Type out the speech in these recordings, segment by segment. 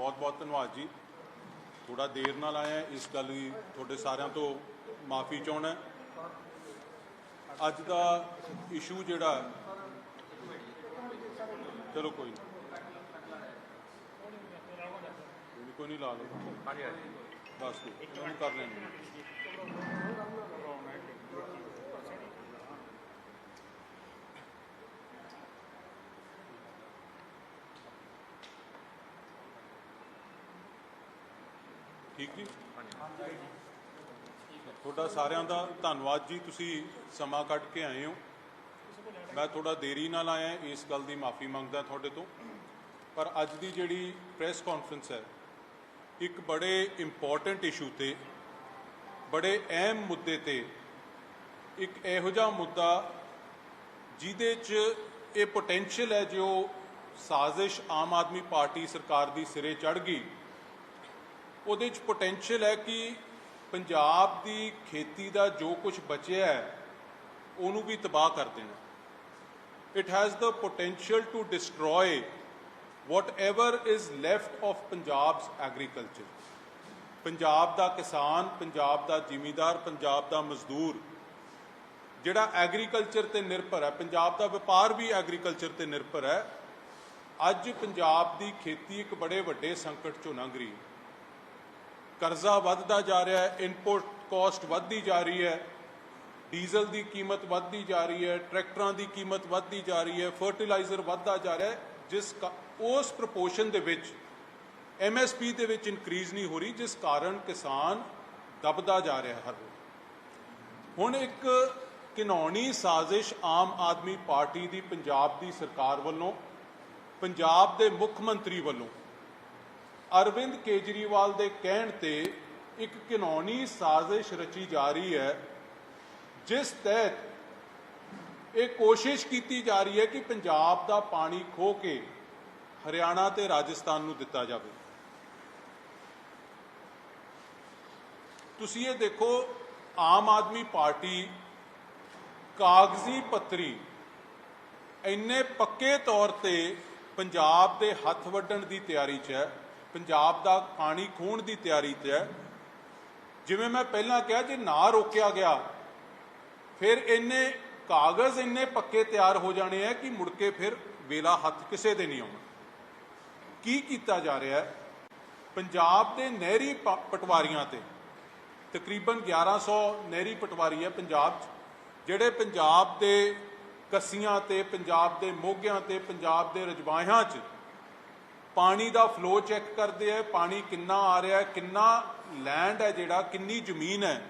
ਬਹੁਤ ਬਹੁਤ ਧੰਨਵਾਦ ਜੀ। ਥੋੜਾ ਦੇਰ ਨਾਲ ਆਇਆ ਇਸ ਗੱਲ ਲਈ ਤੁਹਾਡੇ ਸਾਰਿਆਂ ਤੋਂ ਮਾਫੀ ਚਾਹਣਾ ਅੱਜ ਦਾ ਇਸ਼ੂ ਜਿਹੜਾ ਚਲੋ ਕੋਈ ਨਹੀਂ ਕੋਈ ਨਹੀਂ ਲਾ ਲਓ। ਹਾਂਜੀ ਹਾਂਜੀ। ਬਸ ਕਰ ਲੈਂਦੇ ਠੀਕ ਜੀ? ਤੁਹਾਡਾ ਸਾਰਿਆਂ ਦਾ ਧੰਨਵਾਦ ਜੀ, ਤੁਸੀਂ ਸਮਾਂ ਕੱਢ ਕੇ ਆਏ ਹੋ। ਮੈਂ ਥੋੜਾ ਦੇਰੀ ਨਾਲ ਆਇਆ, ਇਸ ਗੱਲ ਦੀ ਮਾਫੀ ਮੰਗਦਾ ਤੁਹਾਡੇ ਤੋਂ। ਪਰ ਅੱਜ ਦੀ ਜਿਹੜੀ ਪ੍ਰੈਸ ਕਾਨਫਰੰਸ ਹੈ, ਇੱਕ ਬੜੇ ਇੰਪੋਰਟੈਂਟ ਇਸ਼ੂ ਤੇ, ਬੜੇ ਅਹਿਮ ਮੁੱਦੇ ਤੇ, ਇੱਕ ਇਹੋ ਜਿਹਾ ਮੁੱਦਾ ਜਿਹਦੇ 'ਚ ਇਹ ਪੋਟੈਂਸ਼ੀਅਲ ਹੈ ਜੋ ਸਾਜ਼ਿਸ਼ ਆਮ ਆਦਮੀ ਪਾਰਟੀ ਸਰਕਾਰ ਦੀ ਸਿਰੇ ਚੜ ਗਈ। ਉਹਦੇ 'ਚ ਪੋਟੈਂਸ਼ੀਅਲ ਹੈ ਕਿ ਪੰਜਾਬ ਦੀ ਖੇਤੀ ਦਾ ਜੋ ਕੁਝ ਬਚਿਆ ਹੈ, ਉਹਨੂੰ ਵੀ ਤਬਾਹ ਕਰ ਦੇਣਾ it has the potential to destroy whatever is left of Punjab's agriculture. Punjab ਦਾ ਕਿਸਾਨ ਪੰਜਾਬ ਦਾ ਜ਼ਿਮੀਂਦਾਰ ਪੰਜਾਬ ਦਾ ਮਜ਼ਦੂਰ, ਜਿਹੜਾ ਐਗਰੀਕਲਚਰ ਤੇ ਨਿਰਭਰ ਹੈ ਪੰਜਾਬ ਦਾ ਵਪਾਰ ਵੀ ਐਗਰੀਕਲਚਰ ਤੇ ਨਿਰਭਰ ਹੈ, ਅੱਜ ਪੰਜਾਬ ਦੀ ਖੇਤੀ ਇੱਕ ਬੜੇ ਵੱਡੇ ਸੰਕਟ ਚੋਂ ਲੰਘ ਰਹੀ ਹੈ ਕਰਜ਼ਾ ਵੱਧਦਾ ਜਾ ਰਿਹਾ ਹੈ ਇਨਪੁਟ ਕਾਸਟ ਵੱਧਦੀ ਜਾ ਰਹੀ ਹੈ ਡੀਜ਼ਲ ਦੀ ਕੀਮਤ ਵੱਧਦੀ ਜਾ ਰਹੀ ਹੈ, ਟਰੈਕਟਰਾਂ ਦੀ ਕੀਮਤ ਵੱਧਦੀ ਜਾ ਰਹੀ ਹੈ ਫਰਟੀਲਾਈਜ਼ਰ ਵੱਧਦਾ ਜਾ ਰਿਹਾ ਹੈ, ਜਿਸ ਕਾ- ਉਸ ਪ੍ਰਪੋਰਸ਼ਨ ਦੇ ਵਿੱਚ ਐਮਐਸਪੀ ਦੇ ਵਿੱਚ ਇਨਕਰੀਜ਼ ਨਹੀਂ ਹੋ ਰਹੀ, ਜਿਸ ਕਾਰਨ ਕਿਸਾਨ ਦਬਦਾ ਜਾ ਰਿਹਾ ਹਰ ਰੋਜ਼। ਹੁਣ ਇੱਕ ਘਿਨੌਣੀ ਸਾਜ਼ਿਸ਼ ਆਮ ਆਦਮੀ ਪਾਰਟੀ ਦੀ ਪੰਜਾਬ ਦੀ ਸਰਕਾਰ ਵੱਲੋਂ, ਪੰਜਾਬ ਦੇ ਮੁੱਖ ਮੰਤਰੀ ਵੱਲੋਂ ਅਰਵਿੰਦ ਕੇਜਰੀਵਾਲ ਦੇ ਕਹਿਣ ਤੇ ਇੱਕ ਘਿਨੌਣੀ ਸਾਜ਼ਿਸ਼ ਰਚੀ ਜਾ ਰਹੀ ਹੈ, ਜਿਸ ਤਹਿਤ ਇਹ ਕੋਸ਼ਿਸ਼ ਕੀਤੀ ਜਾ ਰਹੀ ਹੈ ਕਿ ਪੰਜਾਬ ਦਾ ਪਾਣੀ ਖੋ ਕੇ ਹਰਿਆਣਾ ਤੇ ਰਾਜਸਥਾਨ ਨੂੰ ਦਿੱਤਾ ਜਾਵੇ। ਤੁਸੀਂ ਇਹ ਦੇਖੋ, ਆਮ ਆਦਮੀ ਪਾਰਟੀ ਕਾਗਜ਼ੀ ਪੱਤਰੀ ਇੰਨੇ ਪੱਕੇ ਤੌਰ ਤੇ ਪੰਜਾਬ ਦੇ ਹੱਥ ਵੱਢਣ ਦੀ ਤਿਆਰੀ 'ਚ ਹੈ। ਪੰਜਾਬ ਦਾ ਪਾਣੀ ਖੋਹਣ ਦੀ ਤਿਆਰੀ 'ਚ ਹੈ। ਜਿਵੇਂ ਮੈਂ ਪਹਿਲਾਂ ਕਿਹਾ, ਜੇ ਨਾ ਰੋਕਿਆ ਗਿਆ, ਫਿਰ ਇੰਨੇ ਕਾਗਜ਼ ਇੰਨੇ ਪੱਕੇ ਤਿਆਰ ਹੋ ਜਾਣੇ ਆ ਕਿ ਮੁੜ ਕੇ ਫਿਰ ਵੇਲਾ ਹੱਥ ਕਿਸੇ ਦੇ ਨਹੀਂ ਆਉਣਾ। ਕੀ ਕੀਤਾ ਜਾ ਰਿਹਾ ਹੈ? ਪੰਜਾਬ ਦੇ ਨਹਿਰੀ ਪ- ਪਟਵਾਰੀਆਂ ਤੇ ਤਕਰੀਬਨ 1100 ਨਹਿਰੀ ਪਟਵਾਰੀ ਹੈ ਪੰਜਾਬ 'ਚ, ਜਿਹੜੇ ਪੰਜਾਬ ਦੇ ਕੱਸੀਆਂ ਤੇ, ਪੰਜਾਬ ਦੇ ਮੋਗਿਆਂ ਤੇ, ਪੰਜਾਬ ਦੇ ਰਜਵਾਹਿਆਂ 'ਚ ਪਾਣੀ ਦਾ ਫਲੋ ਚੈੱਕ ਕਰਦੇ ਆ, ਪਾਣੀ ਕਿੰਨਾ ਆ ਰਿਹਾ ਕਿੰਨਾ ਲੈਂਡ ਹੈ ਜਿਹੜਾ, ਕਿੰਨੀ ਜ਼ਮੀਨ ਹੈ,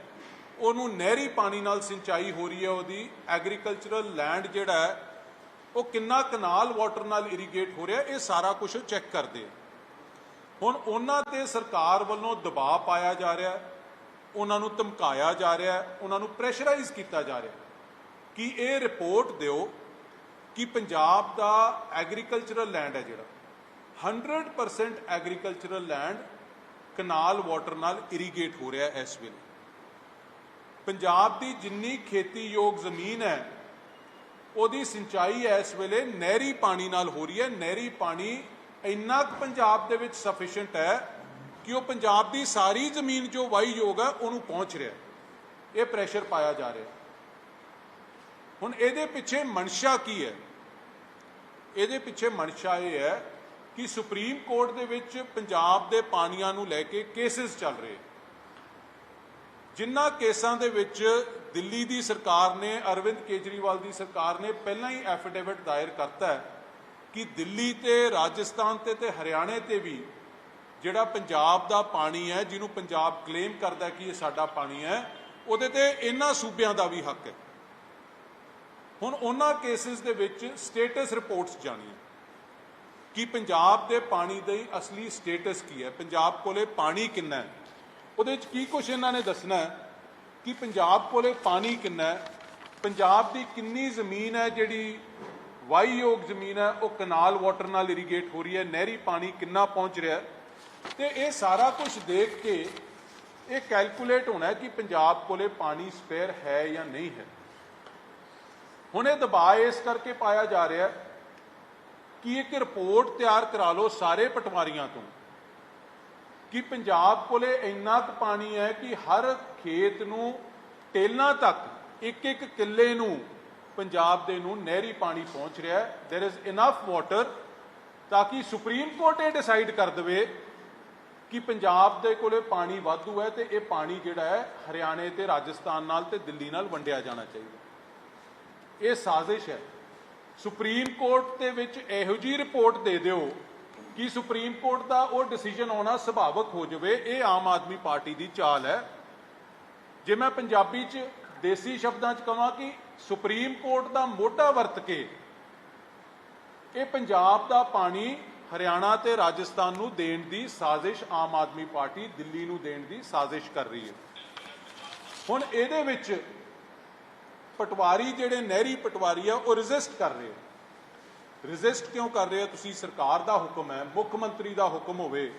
ਉਹਨੂੰ ਨਹਿਰੀ ਪਾਣੀ ਨਾਲ ਸਿੰਚਾਈ ਹੋ ਰਹੀ ਹੈ ਉਹਦੀ ਐਗਰੀਕਲਚਰਲ ਲੈਂਡ ਜਿਹੜਾ ਹੈ, ਉਹ ਕਿੰਨਾ ਕਨਾਲ ਵਾਟਰ ਨਾਲ ਇਰੀਗੇਟ ਹੋ ਰਿਹਾ, ਇਹ ਸਾਰਾ ਕੁਝ ਚੈੱਕ ਕਰਦੇ ਆ। ਹੁਣ ਉਹਨਾਂ ਤੇ ਸਰਕਾਰ ਵੱਲੋਂ ਦਬਾਅ ਪਾਇਆ ਜਾ ਰਿਹਾ, ਉਹਨਾਂ ਨੂੰ ਧਮਕਾਇਆ ਜਾ ਰਿਹਾ, ਉਹਨਾਂ ਨੂੰ ਪ੍ਰੈਸ਼ਰਾਈਜ਼ ਕੀਤਾ ਜਾ ਰਿਹਾ। ਕਿ ਇਹ ਰਿਪੋਰਟ ਦਿਓ ਕਿ ਪੰਜਾਬ ਦਾ ਐਗਰੀਕਲਚਰਲ ਲੈਂਡ ਹੈ ਜਿਹੜਾ 100% ਐਗਰੀਕਲਚਰਲ ਲੈਂਡ ਕਨਾਲ ਵਾਟਰ ਨਾਲ ਇਰੀਗੇਟ ਹੋ ਰਿਹਾ ਹੈ ਇਸ ਵੇਲੇ। ਪੰਜਾਬ ਦੀ ਜਿੰਨੀ ਖੇਤੀਯੋਗ ਜ਼ਮੀਨ ਹੈ, ਉਹਦੀ ਸਿੰਚਾਈ ਇਸ ਵੇਲੇ ਨਹਿਰੀ ਪਾਣੀ ਨਾਲ ਹੋ ਰਹੀ ਹੈ। ਨਹਿਰੀ ਪਾਣੀ ਇੰਨਾ ਕੁ ਪੰਜਾਬ ਦੇ ਵਿੱਚ ਸਫੀਸ਼ੀਐਂਟ ਹੈ ਕਿ ਉਹ ਪੰਜਾਬ ਦੀ ਸਾਰੀ ਜ਼ਮੀਨ ਜੋ ਵਾਈ ਯੋਗ ਹੈ, ਉਹਨੂੰ ਪਹੁੰਚ ਰਿਹਾ ਇਹ ਪ੍ਰੈਸ਼ਰ ਪਾਇਆ ਜਾ ਰਿਹਾ ਹੁਣ ਇਹਦੇ ਪਿੱਛੇ ਮਨਸ਼ਾ ਕੀ ਹੈ? ਇਹਦੇ ਪਿੱਛੇ ਮਨਸ਼ਾ ਇਹ ਹੈ ਕਿ ਸੁਪਰੀਮ ਕੋਰਟ ਦੇ ਵਿੱਚ ਪੰਜਾਬ ਦੇ ਪਾਣੀਆਂ ਨੂੰ ਲੈ ਕੇ ਕੇਸਿਸ ਚੱਲ ਰਹੇ। ਜਿਨ੍ਹਾਂ ਕੇਸਾਂ ਦੇ ਵਿੱਚ ਦਿੱਲੀ ਦੀ ਸਰਕਾਰ ਨੇ, ਅਰਵਿੰਦ ਕੇਜਰੀਵਾਲ ਦੀ ਸਰਕਾਰ ਨੇ ਪਹਿਲਾਂ ਹੀ ਐਫੀਡੇਵਿਟ ਦਾਇਰ ਕਰਤਾ ਹੈ ਕਿ ਦਿੱਲੀ ਤੇ ਰਾਜਸਥਾਨ ਤੇ ਤੇ ਹਰਿਆਣੇ ਤੇ ਵੀ ਜਿਹੜਾ ਪੰਜਾਬ ਦਾ ਪਾਣੀ ਹੈ, ਜਿਹਨੂੰ ਪੰਜਾਬ ਕਲੇਮ ਕਰਦਾ ਕਿ ਇਹ ਸਾਡਾ ਪਾਣੀ ਹੈ, ਉਹਦੇ ਤੇ ਇਹਨਾਂ ਸੂਬਿਆਂ ਦਾ ਵੀ ਹੱਕ ਹੈ। ਹੁਣ ਉਹਨਾਂ ਕੇਸਿਸ ਦੇ ਵਿੱਚ ਸਟੇਟਸ ਰਿਪੋਰਟਸ ਜਾਣੀਆਂ। ਕਿ ਪੰਜਾਬ ਦੇ ਪਾਣੀ ਦੀ ਅਸਲੀ ਸਟੇਟਸ ਕੀ ਹੈ? ਪੰਜਾਬ ਕੋਲੇ ਪਾਣੀ ਕਿੰਨਾ ਹੈ? ਉਹਦੇ ਵਿੱਚ ਕੀ ਕੁਝ ਇਹਨਾਂ ਨੇ ਦੱਸਣਾ ਹੈ ਕਿ ਪੰਜਾਬ ਕੋਲੇ ਪਾਣੀ ਕਿੰਨਾ ਹੈ? ਪੰਜਾਬ ਦੀ ਕਿੰਨੀ ਜ਼ਮੀਨ ਹੈ ਜਿਹੜੀ ਵਾਹੀਯੋਗ ਜ਼ਮੀਨ ਹੈ, ਉਹ ਕਨਾਲ ਵਾਟਰ ਨਾਲ ਇਰੀਗੇਟ ਹੋ ਰਹੀ ਹੈ, ਨਹਿਰੀ ਪਾਣੀ ਕਿੰਨਾ ਪਹੁੰਚ ਰਿਹਾ ਹੈ? ਤੇ ਇਹ ਸਾਰਾ ਕੁਝ ਦੇਖ ਕੇ ਇਹ ਕੈਲਕੂਲੇਟ ਹੋਣਾ ਕਿ ਪੰਜਾਬ ਕੋਲੇ ਪਾਣੀ ਸਪੇਅਰ ਹੈ ਜਾਂ ਨਹੀਂ ਹੈ। ਹੁਣ ਇਹ ਦਬਾਅ ਇਸ ਕਰਕੇ ਪਾਇਆ ਜਾ ਰਿਹਾ ਹੈ ਕਿ ਇੱਕ ਰਿਪੋਰਟ ਤਿਆਰ ਕਰਾ ਲਓ ਸਾਰੇ ਪਟਵਾਰੀਆਂ ਤੋਂ ਕਿ ਪੰਜਾਬ ਕੋਲੇ ਇੰਨਾ ਕੁ ਪਾਣੀ ਹੈ ਕਿ ਹਰ ਖੇਤ ਨੂੰ ਟੇਲਾਂ ਤੱਕ ਇੱਕ ਇੱਕ ਕਿੱਲੇ ਨੂੰ ਪੰਜਾਬ ਦੇ ਨੂੰ ਨਹਿਰੀ ਪਾਣੀ ਪਹੁੰਚ ਰਿਹਾ ਹੈ देयर इज ਇਨਫ ਵਾਟਰ ਤਾਂ ਕਿ ਸੁਪਰੀਮ ਕੋਰਟ ਇਹ ਡਿਸਾਈਡ ਕਰ ਦੇਵੇ ਕਿ ਪੰਜਾਬ ਦੇ ਕੋਲੇ ਪਾਣੀ ਵਾਧੂ ਹੈ ਤੇ ਇਹ ਪਾਣੀ ਜਿਹੜਾ ਹੈ ਹਰਿਆਣੇ ਤੇ ਰਾਜਸਥਾਨ ਨਾਲ ਤੇ ਦਿੱਲੀ ਨਾਲ ਵੰਡਿਆ ਜਾਣਾ ਚਾਹੀਦਾ ਇਹ ਸਾਜ਼ਿਸ਼ ਹੈ ਸੁਪਰੀਮ ਕੋਰਟ ਦੇ ਵਿੱਚ ਇਹੋ ਜੀ ਰਿਪੋਰਟ ਦੇ ਦਿਓ ਕਿ ਸੁਪਰੀਮ ਕੋਰਟ ਦਾ ਉਹ ਡਿਸੀਜਨ ਆਉਣਾ ਸੁਭਾਵਕ ਹੋ ਜਾਵੇ। ਇਹ ਆਮ ਆਦਮੀ ਪਾਰਟੀ ਦੀ ਚਾਲ ਹੈ। ਜੇ ਮੈਂ ਪੰਜਾਬੀ ਚ ਦੇਸੀ ਸ਼ਬਦਾਂ ਚ ਕਹਾਂ ਕਿ ਸੁਪਰੀਮ ਕੋਰਟ ਦਾ ਮੋਢਾ ਵਰਤ ਕੇ ਇਹ ਪੰਜਾਬ ਦਾ ਪਾਣੀ ਹਰਿਆਣਾ ਤੇ ਰਾਜਸਥਾਨ ਨੂੰ ਦੇਣ ਦੀ ਸਾਜ਼ਿਸ਼ ਆਮ ਆਦਮੀ ਪਾਰਟੀ ਦਿੱਲੀ ਨੂੰ ਦੇਣ ਦੀ ਸਾਜ਼ਿਸ਼ ਕਰ ਰਹੀ ਹੈ। ਹੁਣ ਇਹਦੇ ਵਿੱਚ ਪਟਵਾਰੀ ਜਿਹੜੇ ਨਹਿਰੀ ਪਟਵਾਰੀ ਆ, ਉਹ ਰੈਜ਼ਿਸਟ ਕਰ ਰਹੇ ਆ। ਰੈਜ਼ਿਸਟ ਕਿਉਂ ਕਰ ਰਹੇ ਆ? ਤੁਸੀਂ ਸਰਕਾਰ ਦਾ ਹੁਕਮ ਹੈ, ਮੁੱਖ ਮੰਤਰੀ ਦਾ ਹੁਕਮ ਹੋਵੇ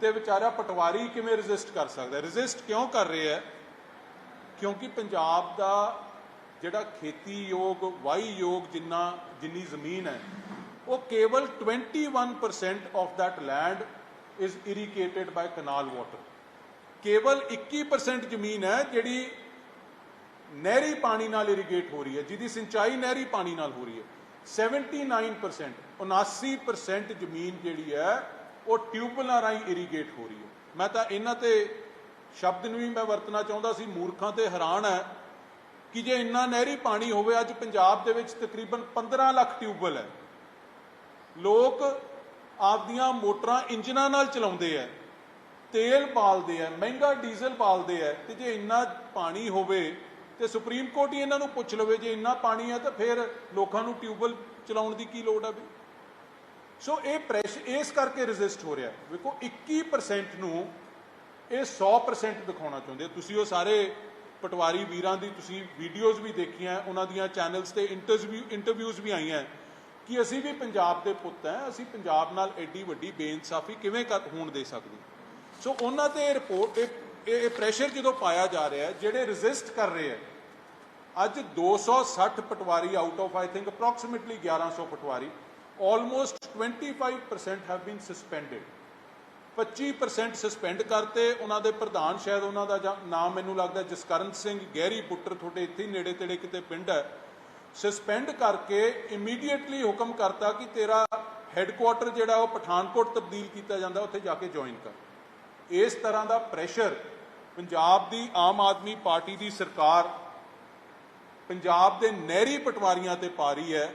ਤੇ ਵਿਚਾਰਾ ਪਟਵਾਰੀ ਕਿਵੇਂ ਰੈਜ਼ਿਸਟ ਕਰ ਸਕਦਾ? ਰੈਜ਼ਿਸਟ ਕਿਉਂ ਕਰ ਰਿਹਾ ਹੈ ਕਿਉਂਕਿ ਪੰਜਾਬ ਦਾ ਜਿਹੜਾ ਖੇਤੀਯੋਗ ਯੋਗ ਜਿੰਨਾ, ਜਿੰਨੀ ਜ਼ਮੀਨ ਹੈ, ਉਹ ਕੇਵਲ 21% of that land is irrigated by canal water ਕੇਵਲ 21% ਜ਼ਮੀਨ ਹੈ ਜਿਹੜੀ ਨਹਿਰੀ ਪਾਣੀ ਨਾਲ ਇਰੀਗੇਟ ਹੋ ਰਹੀ ਹੈ, ਜਿਹਦੀ ਸਿੰਚਾਈ ਨਹਿਰੀ ਪਾਣੀ ਨਾਲ ਹੋ ਰਹੀ ਹੈ। 79% 79% ਜ਼ਮੀਨ ਜਿਹੜੀ ਹੈ, ਉਹ ਟਿਊਬਵੈਲਾਂ ਰਾਹੀਂ ਇਰੀਗੇਟ ਹੋ ਰਹੀ ਹੈ। ਮੈਂ ਤਾਂ ਇਹਨਾਂ ਤੇ ਸ਼ਬਦ ਨੂੰ ਵੀ ਮੈਂ ਵਰਤਣਾ ਚਾਹੁੰਦਾ ਸੀ, ਮੂਰਖਾਂ ਤੇ ਹੈਰਾਨ ਹੈ ਕਿ ਜੇ ਇੰਨਾ ਨਹਿਰੀ ਪਾਣੀ ਹੋਵੇ, ਅੱਜ ਪੰਜਾਬ ਦੇ ਵਿੱਚ ਤਕਰੀਬਨ 15 ਲੱਖ ਟਿਊਬਵੈਲ ਹੈ। ਲੋਕ ਆਪਦੀਆਂ ਮੋਟਰਾਂ ਇੰਜਨਾਂ ਨਾਲ ਚਲਾਉਂਦੇ ਆ ਤੇਲ ਪਾਲਦੇ ਆ ਮਹਿੰਗਾ ਡੀਜ਼ਲ ਪਾਲਦੇ ਆ ਤੇ ਜੇ ਇੰਨਾ ਪਾਣੀ ਹੋਵੇ ਤੇ ਸੁਪਰੀਮ ਕੋਰਟ ਹੀ ਇਹਨਾਂ ਨੂੰ ਪੁੱਛ ਲਵੇ ਜੇ ਇੰਨਾ ਪਾਣੀ ਹੈ ਤਾਂ ਫਿਰ ਲੋਕਾਂ ਨੂੰ ਟਿਊਬਵੈਲ ਚਲਾਉਣ ਦੀ ਕੀ ਲੋੜ ਆ ਵੀ? ਸੋ ਇਹ ਪ੍ਰੈਸ਼ਰ ਇਸ ਕਰਕੇ ਰੈਜ਼ਿਸਟ ਹੋ ਰਿਹਾ। ਵੇਖੋ 21% ਨੂੰ ਇਹ 100% ਦਿਖਾਉਣਾ ਚਾਹੁੰਦੇ ਤੁਸੀਂ ਉਹ ਸਾਰੇ ਪਟਵਾਰੀ ਵੀਰਾਂ ਦੀ ਤੁਸੀਂ ਵੀਡੀਓਜ਼ ਵੀ ਦੇਖੀਆਂ, ਉਹਨਾਂ ਦੀਆਂ ਚੈਨਲਸ ਤੇ ਇੰਟਰਵਿਊ ਇੰਟਰਵਿਊਜ਼ ਵੀ ਆਈਆਂ। ਕਿ ਅਸੀਂ ਵੀ ਪੰਜਾਬ ਦੇ ਪੁੱਤ ਹੈ ਅਸੀਂ ਪੰਜਾਬ ਨਾਲ ਐਡੀ ਵੱਡੀ ਬੇਇਨਸਾਫੀ ਕਿਵੇਂ ਕਰ, ਹੋਣ ਦੇ ਸਕਦੇ? ਸੋ ਉਹਨਾਂ ਤੇ ਰਿਪੋਰਟ ਇਹ ਪ੍ਰੈਸ਼ਰ ਜਦੋਂ ਪਾਇਆ ਜਾ ਰਿਹਾ ਹੈ, ਜਿਹੜੇ ਰੈਜ਼ਿਸਟ ਕਰ ਰਹੇ ਹੈ, ਅੱਜ 260 patwari out of I think approximately 1100 patwari almost 25% have been suspended 25% suspend ਕਰਤੇ ਉਹਨਾਂ ਦੇ ਪ੍ਰਧਾਨ ਸ਼ਾਇਦ ਉਹਨਾਂ ਦਾ ਜਾਂ- ਨਾਮ ਮੈਨੂੰ ਲੱਗਦਾ ਜਸਕਰਨ ਸਿੰਘ ਗਹਿਰੀ ਪੁੱਤਰ ਤੁਹਾਡੇ ਇੱਥੇ ਨੇੜੇ ਤੇੜੇ ਕਿਤੇ ਪਿੰਡ ਹੈ। ਸਸਪੈਂਡ ਕਰਕੇ ਇਮੀਡੀਏਟਲੀ ਹੁਕਮ ਕਰਤਾ ਕਿ ਤੇਰਾ ਹੈੱਡਕੁਆਟਰ ਜਿਹੜਾ ਉਹ ਪਠਾਨਕੋਟ ਤਬਦੀਲ ਕੀਤਾ ਜਾਂਦਾ, ਉੱਥੇ ਜਾ ਕੇ ਜੁਆਇਨ ਕਰ। ਇਸ ਤਰ੍ਹਾਂ ਦਾ ਪ੍ਰੈਸ਼ਰ ਪੰਜਾਬ ਦੀ ਆਮ ਆਦਮੀ ਪਾਰਟੀ ਦੀ ਸਰਕਾਰ ਪੰਜਾਬ ਦੇ ਨਹਿਰੀ ਪਟਵਾਰੀਆਂ ਤੇ ਪਾ ਰਹੀ ਹੈ